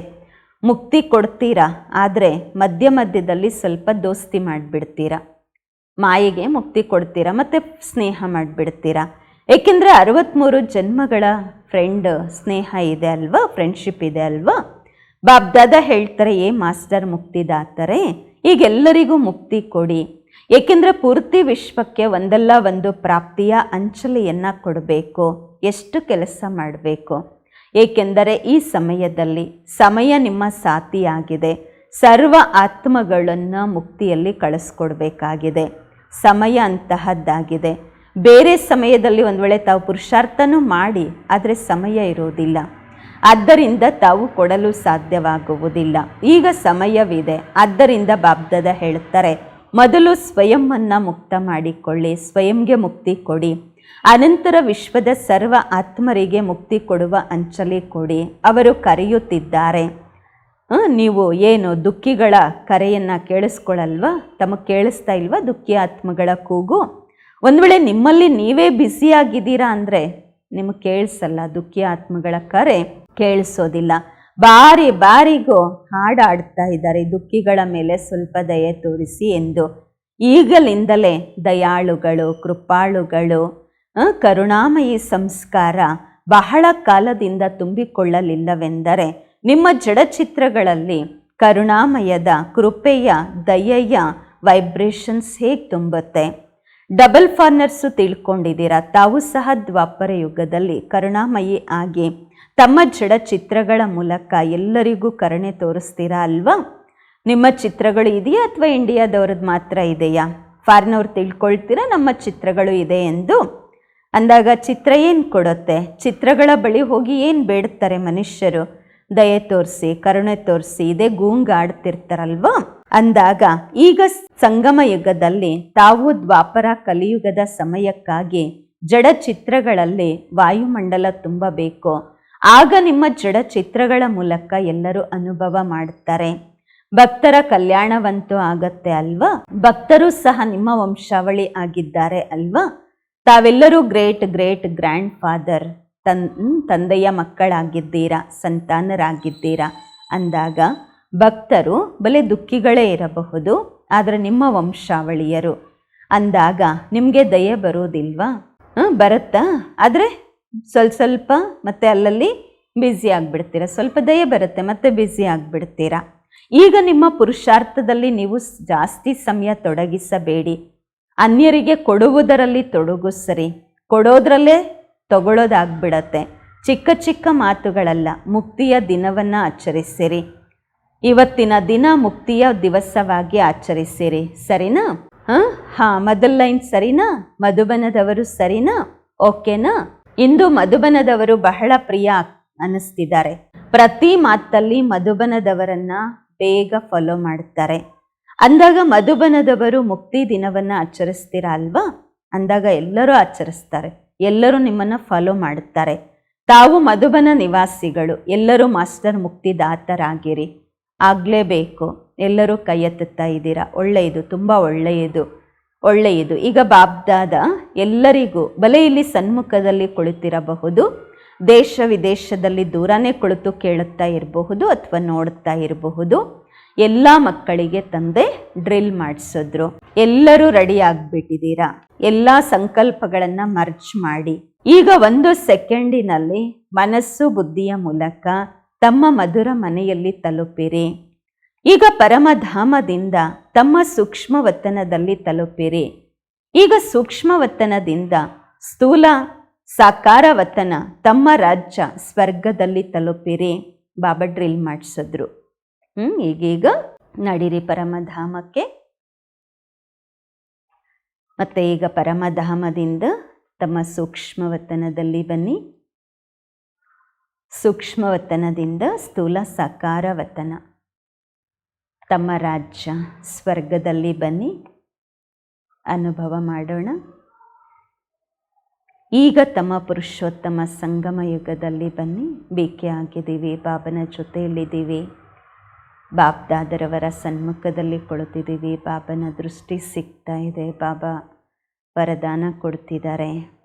ಮುಕ್ತಿ ಕೊಡ್ತೀರಾ? ಆದರೆ ಮಧ್ಯ ಮಧ್ಯದಲ್ಲಿ ಸ್ವಲ್ಪ ದೋಸ್ತಿ ಮಾಡಿಬಿಡ್ತೀರಾ? ಮಾಯೆಗೆ ಮುಕ್ತಿ ಕೊಡ್ತೀರಾ? ಮತ್ತು ಸ್ನೇಹ ಮಾಡಿಬಿಡ್ತೀರಾ? ಏಕೆಂದರೆ ಅರವತ್ತ್ಮೂರು ಜನ್ಮಗಳ ಫ್ರೆಂಡ್ ಸ್ನೇಹ ಇದೆ ಅಲ್ವಾ ಫ್ರೆಂಡ್ಶಿಪ್ ಇದೆ ಅಲ್ವಾ? ಬಾಬ್ದಾದ ಹೇಳ್ತಾರೆ, ಏ ಮಾಸ್ಟರ್ ಮುಕ್ತಿದಾತರೆ, ಈಗೆಲ್ಲರಿಗೂ ಮುಕ್ತಿ ಕೊಡಿ. ಏಕೆಂದರೆ ಪೂರ್ತಿ ವಿಶ್ವಕ್ಕೆ ಒಂದಲ್ಲ ಒಂದು ಪ್ರಾಪ್ತಿಯ ಅಂಚಲೆಯನ್ನು ಕೊಡಬೇಕು, ಎಷ್ಟು ಕೆಲಸ ಮಾಡಬೇಕು. ಏಕೆಂದರೆ ಈ ಸಮಯದಲ್ಲಿ ಸಮಯ ನಿಮ್ಮ ಸಾಥಿಯಾಗಿದೆ. ಸರ್ವ ಆತ್ಮಗಳನ್ನು ಮುಕ್ತಿಯಲ್ಲಿ ಕಳಿಸ್ಕೊಡ್ಬೇಕಾಗಿದೆ. ಸಮಯ ಅಂತಹದ್ದಾಗಿದೆ. ಬೇರೆ ಸಮಯದಲ್ಲಿ ಒಂದು ವೇಳೆ ತಾವು ಪುರುಷಾರ್ಥನೂ ಮಾಡಿ, ಆದರೆ ಸಮಯ ಇರೋದಿಲ್ಲ ಆದ್ದರಿಂದ ತಾವು ಕೊಡಲು ಸಾಧ್ಯವಾಗುವುದಿಲ್ಲ. ಈಗ ಸಮಯವಿದೆ. ಆದ್ದರಿಂದ ಬಾಬ್ದದ ಹೇಳುತ್ತಾರೆ ಮೊದಲು ಸ್ವಯಂವನ್ನು ಮುಕ್ತ ಮಾಡಿಕೊಳ್ಳಿ, ಸ್ವಯಂಗೆ ಮುಕ್ತಿ ಕೊಡಿ. ಅನಂತರ ವಿಶ್ವದ ಸರ್ವ ಆತ್ಮರಿಗೆ ಮುಕ್ತಿ ಕೊಡುವ ಅಂಚಲಿ ಕೊಡಿ. ಅವರು ಕರೆಯುತ್ತಿದ್ದಾರೆ. ನೀವು ಏನು ದುಃಖಿಗಳ ಕರೆಯನ್ನು ಕೇಳಿಸ್ಕೊಳ್ಳಲ್ವಾ ತಮಗೆ ಕೇಳಿಸ್ತಾ ಇಲ್ವಾ ದುಃಖಿ ಆತ್ಮಗಳ ಕೂಗು? ಒಂದು ವೇಳೆ ನಿಮ್ಮಲ್ಲಿ ನೀವೇ ಬ್ಯುಸಿಯಾಗಿದ್ದೀರಾ ಅಂದರೆ ನಿಮಗೆ ಕೇಳಿಸಲ್ಲ, ದುಃಖಿ ಆತ್ಮಗಳ ಕರೆ ಕೇಳಿಸೋದಿಲ್ಲ. ಬಾರಿ ಬಾರಿಗೂ ಹಾಡಾಡ್ತಾ ಇದ್ದಾರೆ, ದುಃಖಿಗಳ ಮೇಲೆ ಸ್ವಲ್ಪ ದಯೆ ತೋರಿಸಿ ಎಂದು. ಈಗಲಿಂದಲೇ ದಯಾಳುಗಳು, ಕೃಪಾಳುಗಳು ಕರುಣಾಮಯಿ ಸಂಸ್ಕಾರ ಬಹಳ ಕಾಲದಿಂದ ತುಂಬಿಕೊಳ್ಳಲಿಲ್ಲವೆಂದರೆ ನಿಮ್ಮ ಜಡಚಿತ್ರಗಳಲ್ಲಿ ಕರುಣಾಮಯದ ಕೃಪೆಯ, ದಯೆಯ ವೈಬ್ರೇಷನ್ಸ್ ಹೇಗೆ ತುಂಬುತ್ತೆ? ಡಬಲ್ ಫಾರ್ನರ್ಸು ತಿಳ್ಕೊಂಡಿದ್ದೀರಾ? ತಾವು ಸಹ ದ್ವಾಪರ ಯುಗದಲ್ಲಿ ಕರುಣಾಮಯಿ ಆಗಿ. ತಮ್ಮ ಜಡ ಚಿತ್ರಗಳ ಮೂಲಕ ಎಲ್ಲರಿಗೂ ಕರುಣೆ ತೋರಿಸ್ತೀರಾ ಅಲ್ವಾ? ನಿಮ್ಮ ಚಿತ್ರಗಳು ಇದೆಯಾ ಅಥವಾ ಇಂಡಿಯಾದವ್ರದ್ದು ಮಾತ್ರ ಇದೆಯಾ? ಫಾರಿನವ್ರು ತಿಳ್ಕೊಳ್ತೀರಾ ನಮ್ಮ ಚಿತ್ರಗಳು ಇದೆ ಎಂದು? ಅಂದಾಗ ಚಿತ್ರ ಏನು ಕೊಡುತ್ತೆ? ಚಿತ್ರಗಳ ಬಳಿ ಹೋಗಿ ಏನು ಬೇಡ್ತಾರೆ ಮನುಷ್ಯರು? ದಯೆ ತೋರಿಸಿ, ಕರುಣೆ ತೋರಿಸಿ, ಇದೇ ಗೂಂಗಾಡ್ತಿರ್ತಾರಲ್ವಾ? ಅಂದಾಗ, ಈಗ ಸಂಗಮ ಯುಗದಲ್ಲಿ ತಾವು ದ್ವಾಪರ ಕಲಿಯುಗದ ಸಮಯಕ್ಕಾಗಿ ಜಡ ಚಿತ್ರಗಳಲ್ಲಿ ವಾಯುಮಂಡಲ ತುಂಬಬೇಕು. ಆಗ ನಿಮ್ಮ ಜಡ ಚಿತ್ರಗಳ ಮೂಲಕ ಎಲ್ಲರೂ ಅನುಭವ ಮಾಡುತ್ತಾರೆ. ಭಕ್ತರ ಕಲ್ಯಾಣವಂತೂ ಆಗತ್ತೆ ಅಲ್ವಾ? ಭಕ್ತರು ಸಹ ನಿಮ್ಮ ವಂಶಾವಳಿ ಆಗಿದ್ದಾರೆ ಅಲ್ವಾ? ತಾವೆಲ್ಲರೂ ಗ್ರೇಟ್ ಗ್ರೇಟ್ ಗ್ರ್ಯಾಂಡ್ ಫಾದರ್, ತನ್ ತಂದೆಯ ಮಕ್ಕಳಾಗಿದ್ದೀರಾ, ಸಂತಾನರಾಗಿದ್ದೀರಾ? ಅಂದಾಗ ಭಕ್ತರು ಬಲೆ ದುಃಖಿಗಳೇ ಇರಬಹುದು, ಆದರೆ ನಿಮ್ಮ ವಂಶಾವಳಿಯರು. ಅಂದಾಗ ನಿಮಗೆ ದಯೆ ಬರೋದಿಲ್ವಾ ಬರುತ್ತಾ? ಆದರೆ ಸ್ವಲ್ಪ ಸ್ವಲ್ಪ ಮತ್ತೆ ಅಲ್ಲಲ್ಲಿ ಬ್ಯುಸಿ ಆಗಿಬಿಡ್ತೀರಾ? ಸ್ವಲ್ಪ ದಯೆ ಬರುತ್ತೆ, ಮತ್ತೆ ಬ್ಯುಸಿ ಆಗಿಬಿಡ್ತೀರಾ? ಈಗ ನಿಮ್ಮ ಪುರುಷಾರ್ಥದಲ್ಲಿ ನೀವು ಜಾಸ್ತಿ ಸಮಯ ತೊಡಗಿಸಬೇಡಿ. ಅನ್ಯರಿಗೆ ಕೊಡುವುದರಲ್ಲಿ ತೊಡಗಿಸ್ರಿ ಕೊಡೋದ್ರಲ್ಲೇ ತಗೊಳ್ಳೋದಾಗ್ಬಿಡತ್ತೆ ಚಿಕ್ಕ ಚಿಕ್ಕ ಮಾತುಗಳಲ್ಲ, ಮುಕ್ತಿಯ ದಿನವನ್ನು ಆಚರಿಸಿರಿ. ಇವತ್ತಿನ ದಿನ ಮುಕ್ತಿಯ ದಿವಸವಾಗಿ ಆಚರಿಸಿರಿ, ಸರಿನಾ? ಹಾಂ? ಹಾಂ, ಮೊದಲ ಲೈನ್ ಸರಿನಾ? ಮಧುಬನದವರು ಸರಿನಾ? ಓಕೆನಾ? ಇಂದು ಮಧುಬನದವರು ಬಹಳ ಪ್ರಿಯ ಅನ್ನಿಸ್ತಿದ್ದಾರೆ. ಪ್ರತಿ ಮಾತಲ್ಲಿ ಮಧುಬನದವರನ್ನ ಬೇಗ ಫಾಲೋ ಮಾಡ್ತಾರೆ. ಅಂದಾಗ ಮಧುಬನದವರು ಮುಕ್ತಿ ದಿನವನ್ನು ಆಚರಿಸ್ತೀರಾ ಅಲ್ವಾ? ಅಂದಾಗ ಎಲ್ಲರೂ ಆಚರಿಸ್ತಾರೆ. ಎಲ್ಲರೂ ನಿಮ್ಮನ್ನು ಫಾಲೋ ಮಾಡುತ್ತಾರೆ ತಾವು ಮಧುಬನ ನಿವಾಸಿಗಳು. ಎಲ್ಲರೂ ಮಾಸ್ಟರ್ ಮುಕ್ತಿದಾತರಾಗಿರಿ. ಆಗಲೇಬೇಕು. ಎಲ್ಲರೂ ಕೈ ಎತ್ತುತ್ತಾ ಇದ್ದೀರಾ? ಒಳ್ಳೆಯದು, ತುಂಬ ಒಳ್ಳೆಯದು ಒಳ್ಳೆಯದು. ಈಗ ಬಾಬ್ದಾದ ಎಲ್ಲರಿಗೂ, ಬಲೆ ಇಲ್ಲಿ ಸನ್ಮುಖದಲ್ಲಿ ಕುಳಿತಿರಬಹುದು, ದೇಶ ವಿದೇಶದಲ್ಲಿ ದೂರನೇ ಕುಳಿತು ಕೇಳುತ್ತಾ ಇರಬಹುದು ಅಥವಾ ನೋಡುತ್ತಾ ಇರಬಹುದು. ಎಲ್ಲ ಮಕ್ಕಳಿಗೆ ತಂದೆ ಡ್ರಿಲ್ ಮಾಡಿಸಿದ್ರು. ಎಲ್ಲರೂ ರೆಡಿ ಆಗಿಬಿಟ್ಟಿದ್ದೀರಾ? ಎಲ್ಲ ಸಂಕಲ್ಪಗಳನ್ನು ಮರ್ಚ್ ಮಾಡಿ. ಈಗ ಒಂದು ಸೆಕೆಂಡಿನಲ್ಲಿ ಮನಸ್ಸು ಬುದ್ಧಿಯ ಮೂಲಕ ತಮ್ಮ ಮಧುರ ಮನೆಯಲ್ಲಿ ತಲುಪಿರಿ. ಈಗ ಪರಮಧಾಮದಿಂದ ತಮ್ಮ ಸೂಕ್ಷ್ಮ ವತನದಲ್ಲಿ ತಲುಪಿರಿ. ಈಗ ಸೂಕ್ಷ್ಮ ವತನದಿಂದ ಸ್ಥೂಲ ಸಾಕಾರ ವತನ ತಮ್ಮ ರಾಜ್ಯ ಸ್ವರ್ಗದಲ್ಲಿ ತಲುಪಿರಿ. ಬಾಬಾ ಡ್ರಿಲ್ ಮಾಡಿಸಿದ್ರು. ಹ್ಮ್, ಈಗೀಗ ನಡೀರಿ ಪರಮಧಾಮಕ್ಕೆ. ಮತ್ತೆ ಈಗ ಪರಮಧಾಮದಿಂದ ತಮ್ಮ ಸೂಕ್ಷ್ಮ ವತನದಲ್ಲಿ ಬನ್ನಿ. ಸೂಕ್ಷ್ಮವತನದಿಂದ ಸ್ಥೂಲ ಸಾಕಾರ ವತನ ತಮ್ಮ ರಾಜ್ಯ ಸ್ವರ್ಗದಲ್ಲಿ ಬನ್ನಿ. ಅನುಭವ ಮಾಡೋಣ. ಈಗ ತಮ್ಮ ಪುರುಷೋತ್ತಮ ಸಂಗಮ ಯುಗದಲ್ಲಿ ಬನ್ನಿ. ಬೇಕೆ ಆಗಿದ್ದೀವಿ ಬಾಬನ ಜೊತೆಯಲ್ಲಿದ್ದೀವಿ. ಬಾಬ್ದಾದರವರ ಸನ್ಮುಖದಲ್ಲಿ ಕುಳಿತಿದ್ದೀವಿ. ಬಾಬನ ದೃಷ್ಟಿ ಸಿಗ್ತಾ ಇದೆ. ಬಾಬಾ ವರದಾನ ಕೊಡ್ತಿದ್ದಾರೆ.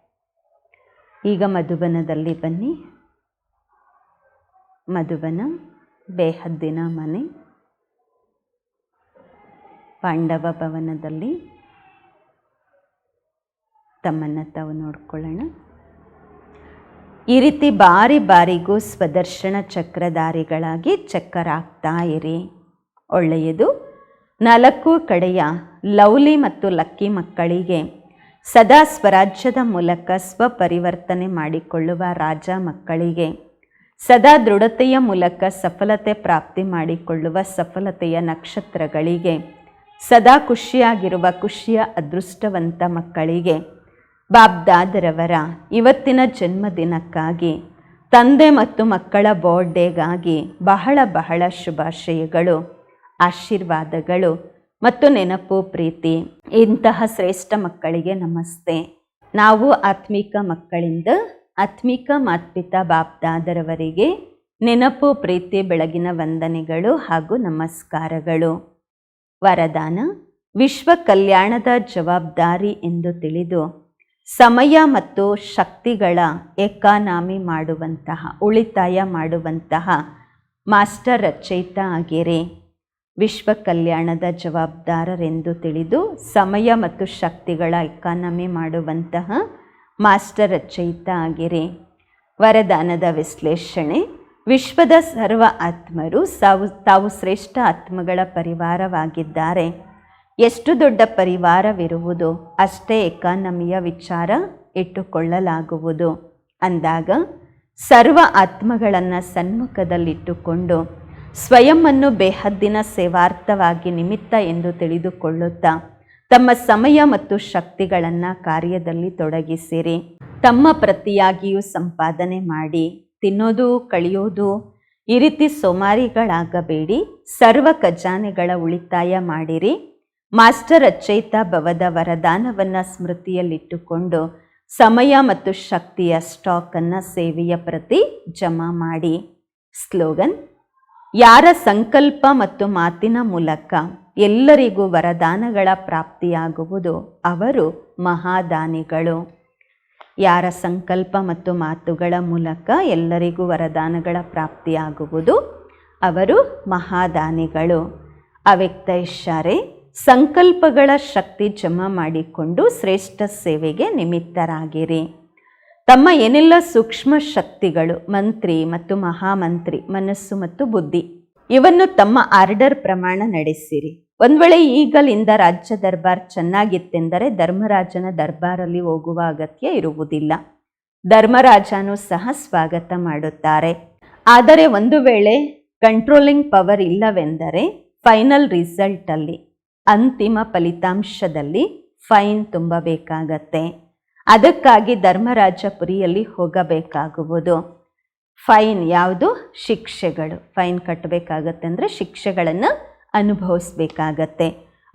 ಈಗ ಮಧುಬನದಲ್ಲಿ ಬನ್ನಿ. ಮಧುಬನ ಬೇಹದ್ದಿನ ಮನೆ, ಪಾಂಡವ ಭವನದಲ್ಲಿ ತಮ್ಮನ್ನು ತಾವು ನೋಡ್ಕೊಳ್ಳೋಣ. ಈ ರೀತಿ ಬಾರಿ ಬಾರಿಗೂ ಸ್ವದರ್ಶನ ಚಕ್ರಧಾರಿಗಳಾಗಿ ಚಕ್ಕರಾಗ್ತಾ ಇರಿ. ಒಳ್ಳೆಯದು. ನಾಲ್ಕು ಕಡೆಯ ಲವ್ಲಿ ಮತ್ತು ಲಕ್ಕಿ ಮಕ್ಕಳಿಗೆ ಸದಾ ಸ್ವರಾಜ್ಯದ ಮೂಲಕ ಸ್ವಪರಿವರ್ತನೆ ಮಾಡಿಕೊಳ್ಳುವ ರಾಜ ಮಕ್ಕಳಿಗೆ ಸದಾ ದೃಢತೆಯ ಮೂಲಕ ಸಫಲತೆ ಪ್ರಾಪ್ತಿ ಮಾಡಿಕೊಳ್ಳುವ ಸಫಲತೆಯ ನಕ್ಷತ್ರಗಳಿಗೆ, ಸದಾ ಖುಷಿಯಾಗಿರುವ ಖುಷಿಯ ಅದೃಷ್ಟವಂತ ಮಕ್ಕಳಿಗೆ ಬಾಬ್ದಾದರವರ ಇವತ್ತಿನ ಜನ್ಮದಿನಕ್ಕಾಗಿ, ತಂದೆ ಮತ್ತು ಮಕ್ಕಳ ಬರ್ಡೇಗಾಗಿ ಬಹಳ ಬಹಳ ಶುಭಾಶಯಗಳು, ಆಶೀರ್ವಾದಗಳು ಮತ್ತು ನೆನಪು, ಪ್ರೀತಿ. ಇಂತಹ ಶ್ರೇಷ್ಠ ಮಕ್ಕಳಿಗೆ ನಮಸ್ತೆ. ನಾವು ಆತ್ಮಿಕ ಮಕ್ಕಳಿಂದ ಆತ್ಮಿಕ ಮಾತ್ಪಿತ ಬಾಪ್ದಾದರವರಿಗೆ ನೆನಪು, ಪ್ರೀತಿ, ಬೆಳಗಿನ ವಂದನೆಗಳು ಹಾಗೂ ನಮಸ್ಕಾರಗಳು. ವರದಾನ, ವಿಶ್ವ ಕಲ್ಯಾಣದ ಜವಾಬ್ದಾರಿ ಎಂದು ತಿಳಿದು, ಸಮಯ ಮತ್ತು ಶಕ್ತಿಗಳ ಎಕಾನಾಮಿ ಮಾಡುವಂತಹ, ಉಳಿತಾಯ ಮಾಡುವಂತಹ ಮಾಸ್ಟರ್ ರಚಯಿತ ಆಗಿರಿ. ವಿಶ್ವ ಕಲ್ಯಾಣದ ಜವಾಬ್ದಾರರೆಂದು ತಿಳಿದು, ಸಮಯ ಮತ್ತು ಶಕ್ತಿಗಳ ಎಕಾನಮಿ ಮಾಡುವಂತಹ ಮಾಸ್ಟರ್ ರಚಯಿತ ಆಗಿರಿ ವರದಾನದ ವಿಶ್ಲೇಷಣೆ. ವಿಶ್ವದ ಸರ್ವ ಆತ್ಮರು ಸಾವು, ತಾವು ಶ್ರೇಷ್ಠ ಆತ್ಮಗಳ ಪರಿವಾರವಾಗಿದ್ದಾರೆ. ಎಷ್ಟು ದೊಡ್ಡ ಪರಿವಾರವಿರುವುದು ಅಷ್ಟೇ ಎಕಾನಮಿಯ ವಿಚಾರ ಇಟ್ಟುಕೊಳ್ಳಲಾಗುವುದು. ಅಂದಾಗ ಸರ್ವ ಆತ್ಮಗಳನ್ನು ಸನ್ಮುಖದಲ್ಲಿಟ್ಟುಕೊಂಡು ಸ್ವಯಂವನ್ನು ಬೇಹದ್ದಿನ ಸೇವಾರ್ಥವಾಗಿ ನಿಮಿತ್ತ ಎಂದು ತಿಳಿದುಕೊಳ್ಳುತ್ತಾ ತಮ್ಮ ಸಮಯ ಮತ್ತು ಶಕ್ತಿಗಳನ್ನು ಕಾರ್ಯದಲ್ಲಿ ತೊಡಗಿಸಿರಿ. ತಮ್ಮ ಪ್ರತಿಯಾಗಿಯೂ ಸಂಪಾದನೆ ಮಾಡಿ, ತಿನ್ನೋದು, ಕಳೆಯೋದು, ಈ ರೀತಿ ಸೋಮಾರಿಗಳಾಗಬೇಡಿ. ಸರ್ವ ಖಜಾನೆಗಳ ಉಳಿತಾಯ ಮಾಡಿರಿ. ಮಾಸ್ಟರ್ ಅಚ್ಚೈತ ಭವದ ವರದಾನವನ್ನು ಸ್ಮೃತಿಯಲ್ಲಿಟ್ಟುಕೊಂಡು ಸಮಯ ಮತ್ತು ಶಕ್ತಿಯ ಸ್ಟಾಕನ್ನು ಸೇವೆಯ ಪ್ರತಿ ಜಮಾ ಮಾಡಿ. ಸ್ಲೋಗನ್, ಯಾರ ಸಂಕಲ್ಪ ಮತ್ತು ಮಾತಿನ ಮೂಲಕ. ಎಲ್ಲರಿಗೂ ವರದಾನಗಳ ಪ್ರಾಪ್ತಿಯಾಗುವುದು ಅವರು ಮಹಾದಾನಿಗಳು. ಯಾರ ಸಂಕಲ್ಪ ಮತ್ತು ಮಾತುಗಳ ಮೂಲಕ ಎಲ್ಲರಿಗೂ ವರದಾನಗಳ ಪ್ರಾಪ್ತಿಯಾಗುವುದು ಅವರು ಮಹಾದಾನಿಗಳು. ಅವ್ಯಕ್ತ ಇಶಾರೆ ಸಂಕಲ್ಪಗಳ ಶಕ್ತಿ ಜಮಾ ಮಾಡಿಕೊಂಡು ಶ್ರೇಷ್ಠ ಸೇವೆಗೆ ನಿಮಿತ್ತರಾಗಿರಿ. ತಮ್ಮ ಏನೆಲ್ಲ ಸೂಕ್ಷ್ಮ ಶಕ್ತಿಗಳು, ಮಂತ್ರಿ ಮತ್ತು ಮಹಾಮಂತ್ರಿ, ಮನಸ್ಸು ಮತ್ತು ಬುದ್ಧಿ, ಇವನ್ನು ತಮ್ಮ ಆರ್ಡರ್ ಪ್ರಮಾಣ ನಡೆಸಿರಿ. ಒಂದು ವೇಳೆ ಈಗಲಿಂದ ರಾಜ್ಯ ದರ್ಬಾರ್ ಚೆನ್ನಾಗಿತ್ತೆಂದರೆ ಧರ್ಮರಾಜನ ದರ್ಬಾರಲ್ಲಿ ಹೋಗುವ ಅಗತ್ಯ ಇರುವುದಿಲ್ಲ. ಧರ್ಮರಾಜನು ಸಹ ಸ್ವಾಗತ ಮಾಡುತ್ತಾರೆ. ಆದರೆ ಒಂದು ವೇಳೆ ಕಂಟ್ರೋಲಿಂಗ್ ಪವರ್ ಇಲ್ಲವೆಂದರೆ ಫೈನಲ್ ರಿಸಲ್ಟಲ್ಲಿ ಅಂತಿಮ ಫಲಿತಾಂಶದಲ್ಲಿ ಫೈನ್ ತುಂಬಬೇಕಾಗತ್ತೆ. ಅದಕ್ಕಾಗಿ ಧರ್ಮರಾಜಪುರಿಯಲ್ಲಿ ಹೋಗಬೇಕಾಗುವುದು. ಫೈನ್ ಯಾವುದು? ಶಿಕ್ಷೆಗಳು. ಫೈನ್ ಕಟ್ಟಬೇಕಾಗತ್ತೆ ಅಂದರೆ ಶಿಕ್ಷೆಗಳನ್ನು ಅನುಭವಿಸ್ಬೇಕಾಗತ್ತೆ.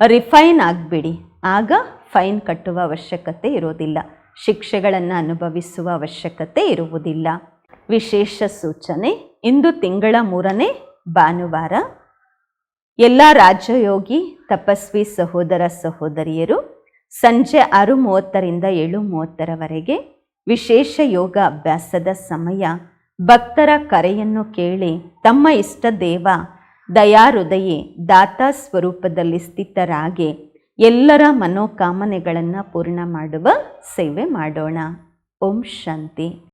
ರಿಫೈನ್ ಆಗಬೇಡಿ. ಆಗ ಫೈನ್ ಕಟ್ಟುವ ಅವಶ್ಯಕತೆ ಇರೋದಿಲ್ಲ. ಶಿಕ್ಷೆಗಳನ್ನು ಅನುಭವಿಸುವ ಅವಶ್ಯಕತೆ ಇರುವುದಿಲ್ಲ. ವಿಶೇಷ ಸೂಚನೆ, ಇಂದು ತಿಂಗಳ ಮೂರನೇ ಭಾನುವಾರ. ಎಲ್ಲ ರಾಜಯೋಗಿ ತಪಸ್ವಿ ಸಹೋದರ ಸಹೋದರಿಯರು, ಸಂಜೆ ಆರು ಮೂವತ್ತರಿಂದ ಏಳು ಮೂವತ್ತರವರೆಗೆ ವಿಶೇಷ ಯೋಗ ಅಭ್ಯಾಸದ ಸಮಯ ಭಕ್ತರ ಕರೆಯನ್ನು ಕೇಳಿ ತಮ್ಮ ಇಷ್ಟ ದೇವ ದಯಾಹೃದಯಿ ದಾತಾ ಸ್ವರೂಪದಲ್ಲಿ ಸ್ಥಿತರಾಗಿ ಎಲ್ಲರ ಮನೋಕಾಮನೆಗಳನ್ನು ಪೂರ್ಣ ಮಾಡುವ ಸೇವೆ ಮಾಡೋಣ. ಓಂ ಶಾಂತಿ.